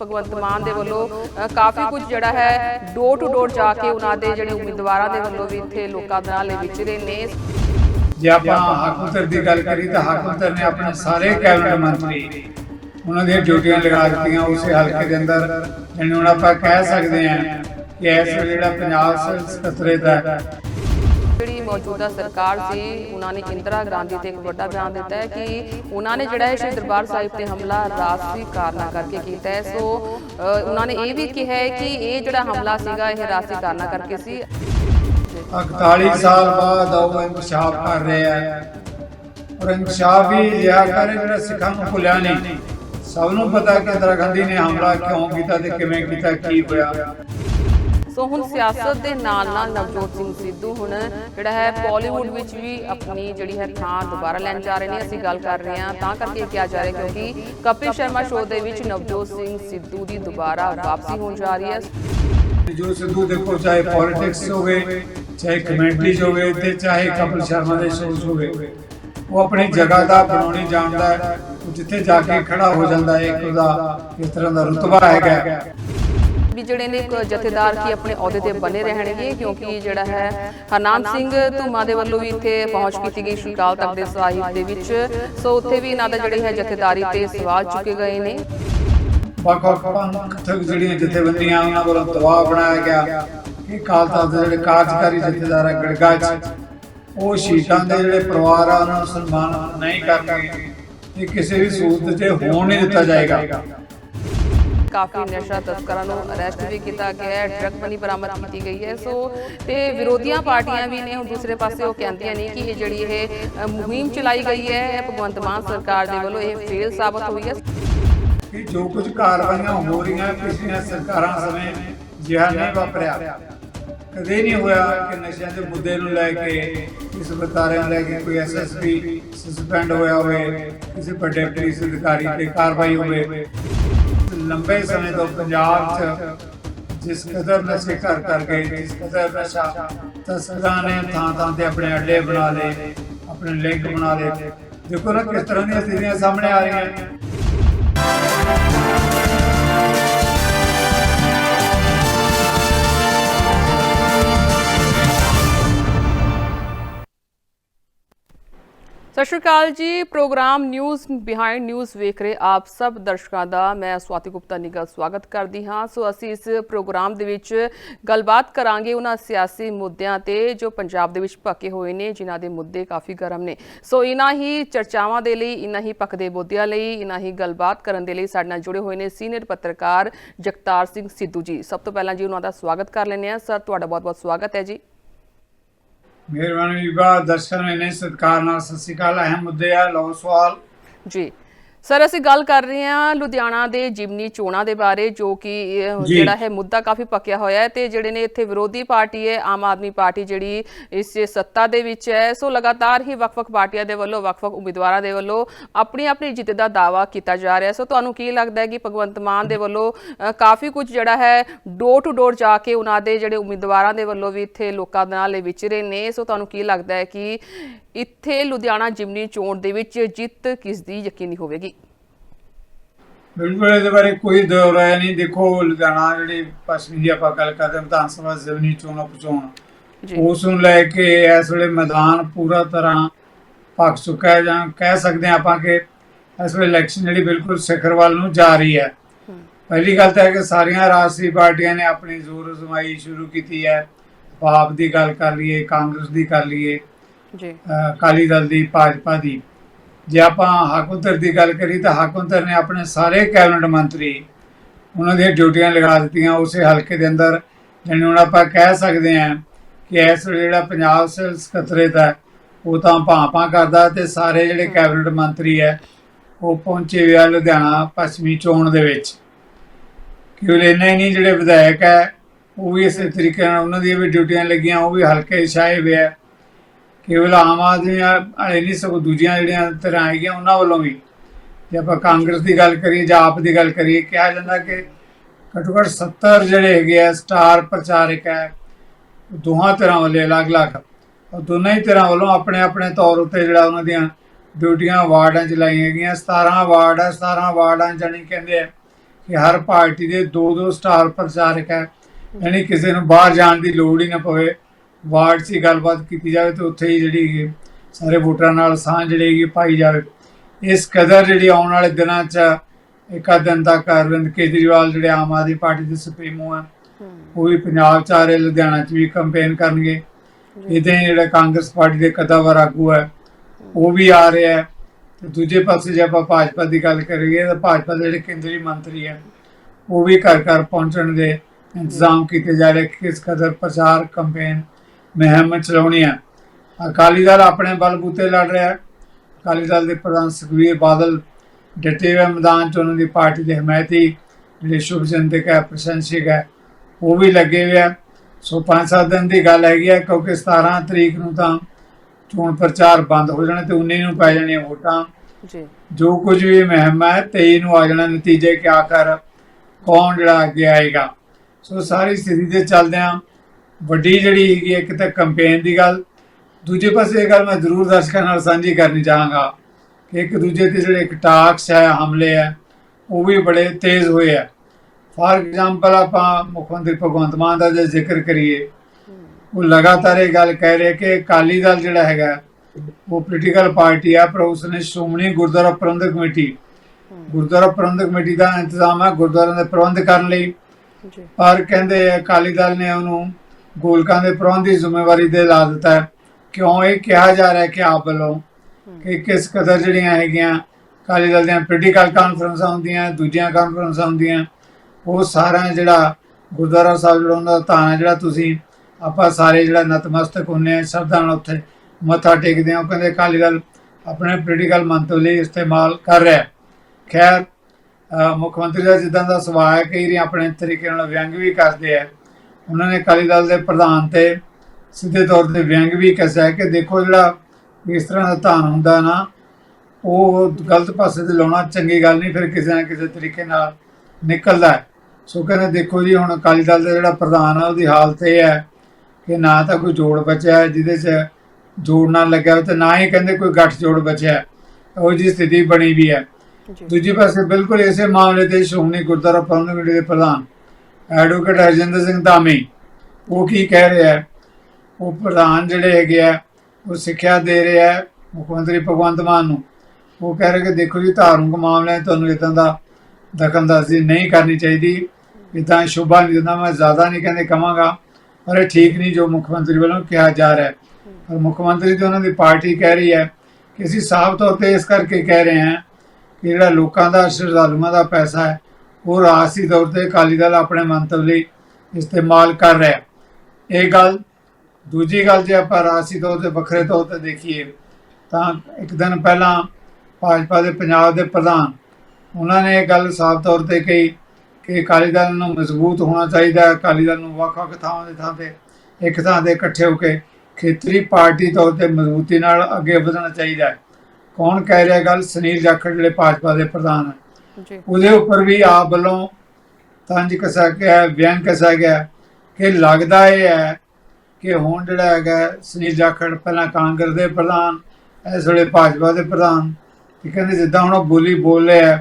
ਭਗਵੰਤ ਮਾਨ ਦੇ ਵੱਲੋਂ ਕਾਫੀ ਕੁਝ ਜਿਹੜਾ ਹੈ ਡੋਰ ਟੂ ਡੋਰ ਜਾ ਕੇ ਉਹਨਾਂ ਦੇ ਜਿਹੜੇ ਉਮੀਦਵਾਰਾਂ ਦੇ ਵੱਲੋਂ ਵੀ ਇੱਥੇ ਲੋਕਾਂ ਦੇ ਨਾਲ ਵਿਚਰੇ ਨੇ। ਜੇ ਆਪਾਂ ਹਕੂਮਤ ਦੀ ਗੱਲ ਕਰੀ ਤਾਂ ਹਕੂਮਤ ਨੇ ਆਪਣੇ ਸਾਰੇ ਕੈਬਨਿਟ ਮੰਤਰੀ, ਉਹਨਾਂ ਦੀਆਂ ਡਿਊਟੀਆਂ ਲਗਾ ਦਿੱਤੀਆਂ, ਉਸੇ ਹਲਕੇ ਦੇ ਅੰਦਰ ਜਿਹਨੂੰ ਆਪਾਂ ਕਹਿ ਸਕਦੇ ਹਾਂ ਕਿ ਇਸ ਵੇਲੇ ਜਿਹੜਾ ਪੰਜਾਬ ਸਿਵਲ ਸਕੱਤਰੇਤ ਹੈ ਮੌਜੂਦਾ ਸਰਕਾਰ ਸੀ, ਉਹਨਾਂ ਨੇ ਇੰਦਰਾ ਗਾਂਧੀ ਤੇ ਇੱਕ ਵੱਡਾ ਬਿਆਨ ਦਿੱਤਾ ਹੈ ਕਿ ਉਹਨਾਂ ਨੇ ਜਿਹੜਾ ਹੈ ਸ਼੍ਰੀ ਦਰਬਾਰ ਸਾਹਿਬ ਤੇ ਹਮਲਾ ਰਾਜਸੀ ਕਾਰਨਾਂ ਕਰਕੇ ਕੀਤਾ ਹੈ। ਸੋ ਉਹਨਾਂ ਨੇ ਇਹ ਵੀ ਕਿਹਾ ਹੈ ਕਿ ਇਹ ਜਿਹੜਾ ਹਮਲਾ ਸੀਗਾ, ਇਹ ਰਾਜਸੀ ਕਾਰਨਾਂ ਕਰਕੇ ਸੀ। 41 ਸਾਲ ਬਾਅਦ ਉਹ ਇਨਕਸ਼ਾਫ ਕਰ ਰਿਹਾ ਹੈ। ਔਰ ਇਨਕਸ਼ਾਫ ਵੀ ਇਹ ਕਰੇ ਜਿਹੜਾ ਸਿੱਖਾਂ ਨੂੰ ਭੁੱਲਿਆ ਨਹੀਂ। ਸਭ ਨੂੰ ਪਤਾ ਕਿ ਇੰਦਰਾ ਗਾਂਧੀ ਨੇ ਹਮਲਾ ਕਿਉਂ ਕੀਤਾ ਤੇ ਕਿਵੇਂ ਕੀਤਾ, ਕੀ ਹੋਇਆ। ਸੋ ਹੁਣ ਸਿਆਸਤ ਦੇ ਨਾਲ ਨਾਲ ਨਵਜੋਤ ਸਿੰਘ ਸਿੱਧੂ ਹੁਣ ਜਿਹੜਾ ਹੈ ਬਾਲੀਵੁੱਡ ਵਿੱਚ ਵੀ ਆਪਣੀ ਜਿਹੜੀ ਹੈ ਥਾਂ ਦੁਬਾਰਾ ਲੈਣ ਜਾ ਰਹੇ ਨੇ ਅਸੀਂ ਗੱਲ ਕਰ ਰਹੇ ਹਾਂ। ਤਾਂ ਕਰਕੇ ਕਿਹਾ ਜਾ ਰਿਹਾ ਕਿਉਂਕਿ ਕਪਿਲ ਸ਼ਰਮਾ ਸ਼ੋਅ ਦੇ ਵਿੱਚ ਨਵਜੋਤ ਸਿੰਘ ਸਿੱਧੂ ਦੀ ਦੁਬਾਰਾ ਵਾਪਸੀ ਹੋਣ ਜਾ ਰਹੀ ਹੈ। ਜੋ ਸਿੱਧੂ ਦੇਖੋ ਚਾਹੇ ਪੋਲਿਟਿਕਸ ਹੋਵੇ ਚਾਹੇ ਕਮੈਂਟਰੀਜ਼ ਹੋਵੇ ਤੇ ਚਾਹੇ ਕਪਿਲ ਸ਼ਰਮਾ ਦੇ ਸ਼ੋਜ਼ ਹੋਵੇ ਉਹ ਆਪਣੀ ਜਗ੍ਹਾ ਦਾ ਬਣਾਉਣੀ ਜਾਣਦਾ ਹੈ ਜਿੱਥੇ ਜਾ ਕੇ ਖੜਾ ਹੋ ਜਾਂਦਾ ਹੈ ਇੱਕ ਉਹਦਾ ਇਸ ਤਰ੍ਹਾਂ ਦਾ ਰੁਤਬਾ ਹੈਗਾ ਵੀ ਜਿਹੜੇ ਨੇ ਇੱਕ ਜਥੇਦਾਰ ਕੀ ਆਪਣੇ ਅਹੁਦੇ ਤੇ ਬਣੇ ਰਹਿਣਗੇ, ਕਿਉਂਕਿ ਜਿਹੜਾ ਹੈ ਹਰਨਾਮ ਸਿੰਘ ਧੂਮਾ ਦੇ ਵੱਲੋਂ ਵੀ ਇੱਥੇ ਪਹੁੰਚ ਕੀਤੀ ਗਈ ਸ਼੍ਰੀ ਅਕਾਲ ਤਖਤ ਦੇ ਸਾਹਿਬ ਦੇ ਵਿੱਚ। ਸੋ ਉੱਥੇ ਵੀ ਇਹਨਾਂ ਦਾ ਜਿਹੜੇ ਹੈ ਜਥੇਦਾਰੀ ਤੇ ਸਵਾਲ ਚੁੱਕੇ ਗਏ ਨੇ। ਵੱਖ ਵੱਖ ਪੰਥਕ ਜਿਹੜੀਆਂ ਜਥੇਬੰਦੀਆਂ, ਉਹਨਾਂ ਵੱਲੋਂ ਦਬਾਅ ਬਣਾਇਆ ਗਿਆ ਕਿ ਅਕਾਲ ਤਖਤ ਦੇ ਜਿਹੜੇ ਕਾਰਜਕਾਰੀ ਜਥੇਦਾਰ ਹੈ ਗੜਗਾ ਚ, ਉਹ ਸ਼ਹੀਦਾਂ ਦੇ ਜਿਹੜੇ ਪਰਿਵਾਰ ਆ, ਉਹਨਾਂ ਨੂੰ ਸਨਮਾਨ ਨਹੀਂ ਕਰਨਗੇ। ਇਹ ਕਿਸੇ ਵੀ ਸੂਰਤ 'ਚ ਹੋਣ ਨਹੀਂ ਦਿੱਤਾ ਜਾਏਗਾ। ਕਾਫੀ ਨਸ਼ਾ ਤਸਕਰਾਂ ਨੂੰ ਅਰੈਸਟ ਵੀ ਕੀਤਾ ਗਿਆ ਹੈ ਡਰਗ ਮਨੀ ਬਰਾਮਦ ਕੀਤੀ ਗਈ ਹੈ। ਸੋ ਤੇ ਵਿਰੋਧੀਆਂ ਪਾਰਟੀਆਂ ਵੀ ਨੇ ਹੁਣ ਦੂਸਰੇ ਪਾਸੇ ਉਹ ਕਹਿੰਦੀਆਂ ਨੇ ਕਿ ਇਹ ਜਿਹੜੀ ਇਹ ਅ, ਮੁਹਿੰਮ ਚਲਾਈ ਗਈ ਹੈ ਇਹ ਭਗਵੰਤ ਮਾਨ ਸਰਕਾਰ ਦੇ ਵੱਲੋਂ ਇਹ ਫੇਲ ਸਾਬਤ ਹੋਈ ਹੈ। ਕਿ ਜੋ ਕੁਝ ਕਾਰਵਾਈਆਂ ਹੋ ਰਹੀਆਂ ਪਿਛਲੀਆਂ ਸਰਕਾਰਾਂ ਸਮੇਂ ਜਿਹਾ ਨਹੀਂ ਵਾਪਰਿਆ। ਕਦੇ ਨਹੀਂ ਹੋਇਆ ਕਿ ਨਸ਼ਿਆਂ ਦੇ ਮੁੱਦੇ ਨੂੰ ਲੈ ਕੇ ਇਸ ਬਤਾਰਿਆਂ ਲੈ ਕੇ ਕੋਈ ਐਸਐਸਪੀ ਸਸਪੈਂਡ ਹੋਇਆ ਹੋਵੇ ਕਿਸੇ ਵੱਡੇ ਪੁਲਿਸ ਅਧਿਕਾਰੀ ਤੇ ਕਾਰਵਾਈ ਹੋਵੇ। ਲੰਬੇ ਸਮੇਂ ਤੋਂ ਪੰਜਾਬ 'ਚ ਜਿਸ ਕਦਰ ਨਸ਼ੇ ਕਰ ਕਰ ਗਏ, ਜਿਸ ਕਦਰ ਨਸ਼ਾ ਤਸਕਰਾਂ ਨੇ ਥਾਂ ਥਾਂ ਤੇ ਆਪਣੇ ਅੱਡੇ ਬਣਾ ਲਏ, ਆਪਣੇ ਲਿੰਕ ਬਣਾ ਲਏ। ਦੇਖੋ ਨਾ ਕਿਸ ਤਰ੍ਹਾਂ ਦੀਆਂ ਸਥਿਤੀਆਂ ਸਾਹਮਣੇ ਆ ਰਹੀਆਂ। ਸਤਿ ਸ਼੍ਰੀ ਅਕਾਲ ਜੀ। ਪ੍ਰੋਗਰਾਮ ਨਿਊਜ਼ ਬਿਹਾਈਂਡ ਨਿਊਜ਼ ਵੇਖ ਰਹੇ ਆਪ ਸਭ ਦਰਸ਼ਕਾਂ ਦਾ ਮੈਂ ਸਵਾਤੀ ਗੁਪਤਾ ਨਿੱਘਾ ਸਵਾਗਤ ਕਰਦੀ ਹਾਂ। ਸੋ ਅਸੀਂ ਇਸ ਪ੍ਰੋਗਰਾਮ ਦੇ ਵਿੱਚ ਗੱਲਬਾਤ ਕਰਾਂਗੇ ਉਹਨਾਂ ਸਿਆਸੀ ਮੁੱਦਿਆਂ ਤੇ ਜੋ ਪੰਜਾਬ ਦੇ ਵਿੱਚ ਪੱਕੇ ਹੋਏ ਨੇ, ਜਿਨ੍ਹਾਂ ਦੇ ਮੁੱਦੇ ਕਾਫੀ ਗਰਮ ਨੇ। ਸੋ ਇਨਾਂ ਹੀ ਚਰਚਾਵਾਂ ਦੇ ਲਈ ਇਨਾਂ ਹੀ ਪੱਕਦੇ ਮੁੱਦਿਆਂ ਲਈ ਇਨਾਂ ਹੀ ਗੱਲਬਾਤ ਕਰਨ ਦੇ ਲਈ ਸਾਡੇ ਨਾਲ ਜੁੜੇ ਹੋਏ ਨੇ ਸੀਨੀਅਰ ਪੱਤਰਕਾਰ ਜਗਤਾਰ ਸਿੰਘ ਸਿੱਧੂ ਜੀ। ਸਭ ਤੋਂ ਪਹਿਲਾਂ ਜੀ ਉਹਨਾਂ ਦਾ ਸਵਾਗਤ ਕਰ ਲੈਂਦੇ ਹਾਂ। ਸਰ, ਤੁਹਾਡਾ ਬਹੁਤ-ਬਹੁਤ ਸਵਾਗਤ ਹੈ ਜੀ। ਮਿਹਰਬਾਨੀ ਵਿਭਾ ਦਰਸ਼ਨ ਮੈਨੇ ਸਤਿਕਾਰ ਨਾਲ ਸਤਿ ਸ਼੍ਰੀ ਅਕਾਲ, ਅਹਿਮ ਮੁੱਦੇ ਆ, ਲਓ ਸਵਾਲ। ਜੀ। ਸਰ ਅਸੀਂ ਗੱਲ ਕਰ ਰਹੇ ਹਾਂ ਲੁਧਿਆਣਾ ਦੇ ਜਿਮਨੀ ਚੋਣਾਂ ਦੇ ਬਾਰੇ ਜੋ ਕਿ। ਜਿਹੜਾ ਹੈ ਮੁੱਦਾ ਕਾਫੀ ਪੱਕਿਆ ਹੋਇਆ ਹੈ ਤੇ ਜਿਹੜੇ ਨੇ ਇੱਥੇ ਵਿਰੋਧੀ ਪਾਰਟੀ ਹੈ ਆਮ ਆਦਮੀ ਪਾਰਟੀ ਜਿਹੜੀ ਇਸ ਸੱਤਾ ਦੇ ਵਿੱਚ ਹੈ ਸੋ ਲਗਾਤਾਰ ਹੀ ਵੱਖ-ਵੱਖ ਪਾਰਟੀਆਂ ਦੇ ਵੱਲੋਂ ਵੱਖ-ਵੱਖ ਉਮੀਦਵਾਰਾਂ ਦੇ ਵੱਲੋਂ ਆਪਣੀ ਆਪਣੀ ਜਿੱਤ ਦਾ ਦਾਵਾ ਕੀਤਾ ਜਾ ਰਿਹਾ ਸੋ ਤੁਹਾਨੂੰ ਕੀ ਲੱਗਦਾ ਹੈ ਕਿ ਭਗਵੰਤ ਮਾਨ ਦੇ ਵੱਲੋਂ ਕਾਫੀ ਕੁਝ ਜਿਹੜਾ ਹੈ ਡੋਰ ਟੂ ਡੋਰ ਜਾ ਕੇ ਉਹਨਾਂ ਦੇ ਜਿਹੜੇ ਉਮੀਦਵਾਰਾਂ ਦੇ ਵੱਲੋਂ ਵੀ ਇੱਥੇ ਲੋਕਾਂ ਦੇ ਨਾਲ ਵਿਚਰੇ ਨੇ। ਸੋ ਤੁਹਾਨੂੰ ਕੀ ਲੱਗਦਾ ਹੈ ਕਿ ਇੱਥੇ ਲੁਧਿਆਣਾ ਜਿਮਨੀ ਚੋਣ ਦੇ ਵਿੱਚ ਜਿੱਤ ਕਿਸ ਦੀ ਯਕੀਨੀ ਹੋਵੇਗੀ? ਬਿਲਕੁਲ ਇਹਦੇ ਬਾਰੇ ਕੋਈ ਦੋ ਰਾਏ ਨਹੀਂ। ਦੇਖੋ ਲੁਧਿਆਣਾ ਜਿਹੜੀ ਪੱਛਮੀ ਦੀ ਆਪਾਂ ਗੱਲ ਕਰਦੇ ਹਾਂ, ਵਿਧਾਨ ਸਭਾ ਜ਼ਿਮਨੀ ਚੋਣਾਂ ਜੀ। ਉਸ ਨੂੰ ਲੈ ਕੇ ਇਸ ਵੇਲੇ ਮੈਦਾਨ ਪੂਰਾ ਤਰ੍ਹਾਂ ਭਖ ਚੁੱਕਾ ਹੈ ਜਾਂ ਕਹਿ ਸਕਦੇ ਹਾਂ ਆਪਾਂ ਕਿ ਇਸ ਵੇਲੇ ਇਲੈਕਸ਼ਨ ਜਿਹੜੀ ਬਿਲਕੁਲ ਸਿਖਰ ਵੱਲ ਨੂੰ ਜਾ ਰਹੀ ਹੈ। ਪਹਿਲੀ ਗੱਲ ਤਾਂ ਹੈ ਕਿ ਸਾਰੀਆਂ ਰਾਜਸੀ ਪਾਰਟੀਆਂ ਨੇ ਆਪਣੀ ਜ਼ੋਰ ਅਜ਼ਮਾਈ ਸ਼ੁਰੂ ਕੀਤੀ ਹੈ। ਆਪ ਦੀ ਗੱਲ ਕਰ ਲਈਏ ਕਾਂਗਰਸ ਦੀ ਕਰ ਲਈਏ। ਜੀ। ਅਕਾਲੀ ਦਲ ਦੀ ਭਾਜਪਾ ਦੀ। ਜੇ ਆਪਾਂ ਹਕੂਮਤ ਦੀ ਗੱਲ ਕਰੀ ਤਾਂ ਹਕੂਮਤ ਨੇ ਆਪਣੇ ਸਾਰੇ ਕੈਬਨਿਟ ਮੰਤਰੀ ਉਹਨਾਂ ਦੀਆਂ ਡਿਊਟੀਆਂ ਲਗਾ ਦਿੱਤੀਆਂ, ਉਸੇ ਹਲਕੇ ਦੇ ਅੰਦਰ ਜਿਹਨੂੰ ਹੁਣ ਆਪਾਂ ਕਹਿ ਸਕਦੇ ਹਾਂ ਕਿ ਇਸ ਵੇਲੇ ਜਿਹੜਾ ਪੰਜਾਬ ਸਿਵਲ ਸਕੱਤਰੇਤ ਹੈ, ਉਹ ਤਾਂ ਭਾਂ-ਭਾਂ ਕਰਦਾ ਤੇ ਸਾਰੇ ਜਿਹੜੇ ਕੈਬਨਿਟ ਮੰਤਰੀ ਹੈ, ਉਹ ਪਹੁੰਚੇ ਹੋਏ ਲੁਧਿਆਣਾ ਪੱਛਮੀ ਚੋਣ ਦੇ ਵਿੱਚ। ਕਿਉਂਕਿ ਇੰਨੇ ਹੀ ਨਹੀਂ, ਜਿਹੜੇ ਵਿਧਾਇਕ ਹੈ, ਉਹ ਵੀ ਇਸੇ ਤਰੀਕੇ ਨਾਲ ਉਹਨਾਂ ਦੀਆਂ ਵੀ ਡਿਊਟੀਆਂ ਲੱਗੀਆਂ, ਉਹ ਵੀ ਹਲਕੇ ਛਾਏ ਹੋਏ ਕੇਵਲ ਆਮ ਆਦਮੀ ਵਾਲੇ ਨਹੀਂ ਸਗੋਂ ਦੂਜੀਆਂ ਜਿਹੜੀਆਂ ਤਰ੍ਹਾਂ ਆਈਆਂ ਉਹਨਾਂ ਵੱਲੋਂ ਵੀ। ਜੇ ਆਪਾਂ ਕਾਂਗਰਸ ਦੀ ਗੱਲ ਕਰੀਏ ਜਾਂ ਆਪ ਦੀ ਗੱਲ ਕਰੀਏ, ਕਿਹਾ ਜਾਂਦਾ ਕਿ ਘੱਟੋ ਘੱਟ 70 ਜਿਹੜੇ ਹੈਗੇ ਆ, ਸਟਾਰ ਪ੍ਰਚਾਰਕ ਹੈ ਦੋਹਾਂ ਤਰ੍ਹਾਂ ਵੱਲੇ ਅਲੱਗ-ਅਲੱਗ। ਔਰ ਦੋਨਾਂ ਹੀ ਤਰ੍ਹਾਂ ਵੱਲੋਂ ਆਪਣੇ ਆਪਣੇ ਤੌਰ ਉੱਤੇ ਜਿਹੜਾ ਉਹਨਾਂ ਦੀਆਂ ਡਿਊਟੀਆਂ, ਵਾਰਡਾਂ ਚ ਲਾਈਆਂ ਗਈਆਂ। 17 ਵਾਰਡ ਹੈ 17 ਵਾਰਡਾਂ ਜਾਨੀ ਕਹਿੰਦੇ ਆ ਕਿ ਹਰ ਪਾਰਟੀ ਦੇ ਦੋ ਦੋ ਸਟਾਰ ਪ੍ਰਚਾਰਕ ਹੈ। ਯਾਨੀ ਕਿਸੇ ਨੂੰ ਬਾਹਰ ਜਾਣ ਦੀ ਲੋੜ ਹੀ ਨਾ ਪਵੇ। ਵਾਰਡ 'ਚ ਗੱਲਬਾਤ ਕੀਤੀ ਜਾਵੇ ਤੇ ਉੱਥੇ ਹੀ ਜਿਹੜੀ ਸਾਰੇ ਵੋਟਰਾਂ ਨਾਲ ਸਾਂਝ ਜਿਹੜੀ ਪਾਈ ਜਾਵੇ। ਇਸ ਕਦਰ ਜਿਹੜੀ ਆਉਣ ਵਾਲੇ ਦਿਨਾਂ 'ਚ ਇੱਕ ਦਿਨ ਤੱਕ ਅਰਵਿੰਦ ਕੇਜਰੀਵਾਲ ਜਿਹੜੇ ਆਮ ਆਦਮੀ ਪਾਰਟੀ ਦੇ ਸੁਪਰੀਮੋ ਆ ਉਹ ਵੀ ਪੰਜਾਬ 'ਚ ਆ ਰਹੇ ਲੁਧਿਆਣਾ 'ਚ ਵੀ ਕੰਪੇਨ ਕਰਨਗੇ। ਹੀ ਜਿਹੜਾ ਕਾਂਗਰਸ ਪਾਰਟੀ ਦੇ ਕਦਾਵਰ ਆਗੂ ਹੈ ਉਹ ਵੀ ਆ ਰਿਹਾ ਹੈ ਤੇ ਦੂਜੇ ਪਾਸੇ ਜੇ ਆਪਾਂ ਭਾਜਪਾ ਦੀ ਗੱਲ ਕਰੀਏ ਤਾਂ ਭਾਜਪਾ ਦੇ ਜਿਹੜੇ ਕੇਂਦਰੀ ਮੰਤਰੀ ਹੈ ਉਹ ਵੀ ਘਰ ਘਰ ਪਹੁੰਚਣ ਦੇ ਇੰਤਜ਼ਾਮ ਕੀਤੇ ਜਾ ਰਹੇ ਕਿਸ ਕਦਰ ਪ੍ਰਚਾਰ ਕੰਪੇਨ ਮੁਹਿੰਮ ਚਲਾਉਣੀ ਹੈ ਅਕਾਲੀ ਦਲ ਆਪਣੇ ਬਲਬੂਤੇ ਲੜ ਰਿਹਾ ਹੈ। ਅਕਾਲੀ ਦਲ ਦੇ ਪ੍ਰਧਾਨ ਸੁਖਬੀਰ ਬਾਦਲ ਡਟੇ ਹੋਏ ਮੈਦਾਨ 'ਚ ਉਹਨਾਂ ਦੀ ਪਾਰਟੀ ਦੇ ਹਮਾਇਤੀ ਜਿਹੜੇ ਸ਼ੁਭ ਚਿੰਤਕ ਹੈ ਪ੍ਰਸ਼ੰਸਕ ਹੈ ਉਹ ਵੀ ਲੱਗੇ ਹੋਏ ਆ। ਸੋ ਪੰਜ ਸੱਤ ਦਿਨ ਦੀ ਗੱਲ ਹੈਗੀ ਹੈ ਕਿਉਂਕਿ 17 ਤਰੀਕ ਨੂੰ ਤਾਂ ਚੋਣ ਪ੍ਰਚਾਰ ਬੰਦ ਹੋ ਜਾਣਾ ਤੇ 19 ਨੂੰ ਪੈ ਜਾਣੀਆਂ ਵੋਟਾਂ। ਜੀ। ਜੋ ਕੁਝ ਵੀ ਮੁਹਿੰਮ ਹੈ 23 ਨੂੰ ਆ ਜਾਣਾ ਨਤੀਜੇ ਕਿ ਆਖਰ ਕੌਣ ਜਿਹੜਾ ਅੱਗੇ ਆਏਗਾ। ਸੋ ਸਾਰੀ ਸਥਿਤੀ ਦੇ ਚੱਲਦਿਆਂ ਵੱਡੀ ਜਿਹੜੀ ਹੈਗੀ ਹੈ, ਇੱਕ ਤਾਂ ਕੰਪੇਨ ਦੀ ਗੱਲ ਦੂਜੇ ਪਾਸੇ ਇਹ ਗੱਲ ਮੈਂ ਜ਼ਰੂਰ ਦਰਸ਼ਕਾਂ ਨਾਲ ਸਾਂਝੀ ਕਰਨੀ ਚਾਹਾਂਗਾ ਕਿ ਇੱਕ ਦੂਜੇ ਤੇ ਜਿਹੜੇ ਟਾਕਸ ਹੈ ਹਮਲੇ ਹੈ ਉਹ ਵੀ ਬੜੇ ਤੇਜ਼ ਹੋਏ ਆ। ਫਾਰ ਐਗਜ਼ਾਮਪਲ ਆਪਾਂ ਮੁੱਖ ਮੰਤਰੀ ਭਗਵੰਤ ਮਾਨ ਦਾ ਜੇ ਜ਼ਿਕਰ ਕਰੀਏ ਉਹ ਲਗਾਤਾਰ ਇਹ ਗੱਲ ਕਹਿ ਰਿਹਾ ਕਿ ਅਕਾਲੀ ਦਲ ਜਿਹੜਾ ਹੈਗਾ ਉਹ ਪੋਲੀਟੀਕਲ ਪਾਰਟੀ ਆ ਪਰ ਉਸਨੇ ਸ਼੍ਰੋਮਣੀ ਗੁਰਦੁਆਰਾ ਪ੍ਰਬੰਧਕ ਕਮੇਟੀ ਗੁਰਦੁਆਰਾ ਪ੍ਰਬੰਧਕ ਕਮੇਟੀ ਦਾ ਇੰਤਜ਼ਾਮ ਹੈ ਗੁਰਦੁਆਰਿਆਂ ਦੇ ਪ੍ਰਬੰਧ ਕਰਨ ਲਈ। ਪਰ ਕਹਿੰਦੇ ਅਕਾਲੀ ਦਲ ਨੇ ਉਹਨੂੰ ਗੋਲਕਾਂ ਦੇ ਪ੍ਰਬੰਧ ਦੀ ਜ਼ਿੰਮੇਵਾਰੀ ਦੇ ਲਾ ਦਿੱਤਾ ਹੈ। ਕਿਉਂ ਇਹ ਕਿਹਾ ਜਾ ਰਿਹਾ ਹੈ ਕਿ ਆਪ ਵੱਲੋਂ ਕਿ ਕਿਸ ਕਦਰ ਜਿਹੜੀਆਂ ਹੈਗੀਆਂ ਅਕਾਲੀ ਦਲ ਦੀਆਂ ਪੋਲੀਟੀਕਲ ਕਾਨਫਰੰਸਾਂ ਹੁੰਦੀਆਂ ਦੂਜੀਆਂ ਕਾਨਫਰੰਸਾਂ ਹੁੰਦੀਆਂ ਉਹ ਸਾਰਾ ਜਿਹੜਾ ਗੁਰਦੁਆਰਾ ਸਾਹਿਬ ਜਿਹੜਾ ਉਹਨਾਂ ਦਾ ਤਾਂ ਜਿਹੜਾ ਤੁਸੀਂ ਆਪਾਂ ਸਾਰੇ ਜਿਹੜਾ ਨਤਮਸਤਕ ਹੁੰਨੇ ਆ ਸ਼ਰਧਾ ਨਾਲ ਉੱਥੇ ਮੱਥਾ ਟੇਕਦੇ ਆ ਉਹ ਕਹਿੰਦੇ ਅਕਾਲੀ ਦਲ ਆਪਣੇ ਪੋਲੀਟੀਕਲ ਮੰਤਵ ਲਈ ਇਸਤੇਮਾਲ ਕਰ ਰਿਹਾ ਹੈ। ਖੈਰ ਮੁੱਖ ਮੰਤਰੀ ਦਾ ਜਿੱਦਾਂ ਦਾ ਸੁਭਾਅ ਹੈ ਕਈ ਆਪਣੇ ਤਰੀਕੇ ਨਾਲ ਵਿਅੰਗ ਵੀ ਕਰਦੇ ਆ। ਉਹਨਾਂ ਨੇ ਅਕਾਲੀ ਦਲ ਦੇ ਪ੍ਰਧਾਨ ਤੇ ਸਿੱਧੇ ਤੌਰ ਤੇ ਵਿਅੰਗ ਵੀ ਕੱਸਿਆ ਕਿ ਦੇਖੋ ਜਿਹੜਾ ਇਸ ਤਰ੍ਹਾਂ ਦਾ ਧਾਨ ਹੁੰਦਾ ਨਾ ਉਹ ਗਲਤ ਪਾਸੇ ਤੇ ਲਾਉਣਾ ਚੰਗੀ ਗੱਲ ਨਹੀਂ ਫਿਰ ਕਿਸੇ ਨਾ ਕਿਸੇ ਤਰੀਕੇ ਨਾਲ ਨਿਕਲਦਾ ਸੋ ਕਹਿੰਦੇ ਦੇਖੋ ਜੀ ਹੁਣ ਅਕਾਲੀ ਦਲ ਦਾ ਜਿਹੜਾ ਪ੍ਰਧਾਨ ਆ ਉਹਦੀ ਹਾਲਤ ਇਹ ਹੈ ਕਿ ਨਾ ਤਾਂ ਕੋਈ ਜੋੜ ਬਚਿਆ ਜਿਹਦੇ 'ਚ ਜੋੜ ਨਾ ਲੱਗਿਆ ਤੇ ਨਾ ਹੀ ਕਹਿੰਦੇ ਕੋਈ ਗੱਠ ਜੋੜ ਬਚਿਆ। ਉਹ ਜੀ ਸਥਿਤੀ ਬਣੀ ਵੀ ਹੈ। ਦੂਜੀ ਪਾਸੇ ਬਿਲਕੁਲ ਇਸੇ ਮਾਮਲੇ ਤੇ ਸ਼੍ਰੋਮਣੀ ਗੁਰਦੁਆਰਾ ਪ੍ਰਬੰਧਕ ਕਮੇਟੀ ਦੇ ਪ੍ਰਧਾਨ ਐਡਵੋਕੇਟ ਹਰਜਿੰਦਰ ਸਿੰਘ ਧਾਮੀ, ਉਹ ਕੀ ਕਹਿ ਰਿਹਾ ਉਹ ਪ੍ਰਧਾਨ ਜਿਹੜੇ ਹੈਗੇ ਆ, ਉਹ ਸਿੱਖਿਆ ਦੇ ਰਿਹਾ ਹੈ ਮੁੱਖ ਮੰਤਰੀ ਭਗਵੰਤ ਮਾਨ ਨੂੰ। ਉਹ ਕਹਿ ਰਿਹਾ ਕਿ ਦੇਖੋ ਜੀ, ਧਾਰਮਿਕ ਮਾਮਲਿਆਂ ਤੁਹਾਨੂੰ ਇਦਾਂ ਦਾ ਦਖਲਅੰਦਾਜ਼ੀ ਨਹੀਂ ਕਰਨੀ ਚਾਹੀਦੀ। ਇਦਾਂ ਸ਼ੋਭਾ ਨਹੀਂ ਦਿੰਦਾ, ਮੈਂ ਜ਼ਿਆਦਾ ਨਹੀਂ ਕਹਿੰਦੇ ਕਵਾਂਗਾ, ਪਰ ਇਹ ਠੀਕ ਨਹੀਂ ਜੋ ਮੁੱਖ ਮੰਤਰੀ ਵੱਲੋਂ ਕਿਹਾ ਜਾ ਰਿਹਾ ਹੈ। ਪਰ ਮੁੱਖ ਮੰਤਰੀ ਤੇ ਉਹਨਾਂ ਦੀ ਪਾਰਟੀ ਕਹਿ ਰਹੀ ਹੈ ਕਿ ਅਸੀਂ ਸਾਫ਼ ਤੌਰ ਤੇ ਇਸ ਕਰਕੇ ਕਹਿ ਰਹੇ ਹਾਂ ਕਿ ਜਿਹੜਾ ਲੋਕਾਂ ਦਾ, ਸ਼ਰਧਾਲੂਆਂ ਦਾ ਪੈਸਾ ਹੈ ਉਹ ਰਾਜਸੀ ਤੌਰ ਤੇ ਅਕਾਲੀ ਦਲ ਆਪਣੇ ਮੰਤਵ ਲਈ ਇਸਤੇਮਾਲ ਕਰ ਰਿਹਾ ਇਹ ਗੱਲ ਦੂਜੀ ਗੱਲ ਜੇ ਆਪਾਂ ਰਾਜਸੀ ਤੌਰ ਤੇ ਵੱਖਰੇ ਤੌਰ ਤੇ ਦੇਖੀਏ, ਤਾਂ ਇੱਕ ਦਿਨ ਪਹਿਲਾਂ ਭਾਜਪਾ ਦੇ ਪੰਜਾਬ ਦੇ ਪ੍ਰਧਾਨ, ਉਹਨਾਂ ਨੇ ਇਹ ਗੱਲ ਸਾਫ਼ ਤੌਰ ਤੇ ਕਹੀ ਕਿ ਅਕਾਲੀ ਦਲ ਨੂੰ ਮਜ਼ਬੂਤ ਹੋਣਾ ਚਾਹੀਦਾ ਹੈ। ਅਕਾਲੀ ਦਲ ਨੂੰ ਵੱਖ-ਵੱਖ ਥਾਵਾਂ ਦੇ ਥਾਂ ਤੇ, ਇੱਕ ਥਾਂ ਤੇ ਇਕੱਠੇ ਹੋ ਕੇ ਖੇਤਰੀ ਪਾਰਟੀ ਤੌਰ ਤੇ ਮਜ਼ਬੂਤੀ ਨਾਲ ਅੱਗੇ ਵਧਣਾ ਚਾਹੀਦਾ ਹੈ। ਕੌਣ ਕਹਿ ਰਿਹਾ ਗੱਲ? ਸੁਨੀਲ ਜਾਖੜ, ਜਿਹੜੇ ਭਾਜਪਾ ਦੇ ਪ੍ਰਧਾਨ ਹੈ। ਜੀ। ਉਹਦੇ ਉੱਪਰ ਵੀ ਆਪ ਵੱਲੋਂ ਤੰਜ ਕਸਾ ਗਿਆ ਬਿਆਨ ਕਸਾ ਗਿਆ ਕਿ ਲੱਗਦਾ ਇਹ ਹੈ ਕਿ ਹੁਣ ਜਿਹੜਾ ਹੈਗਾ ਸੁਨੀਲ ਜਾਖੜ ਪਹਿਲਾਂ ਕਾਂਗਰਸ ਦੇ ਪ੍ਰਧਾਨ, ਇਸ ਵੇਲੇ ਭਾਜਪਾ ਦੇ ਪ੍ਰਧਾਨ, ਤੇ ਕਹਿੰਦੇ ਜਿੱਦਾਂ ਹੁਣ ਉਹ ਬੋਲੀ ਬੋਲ ਰਿਹਾ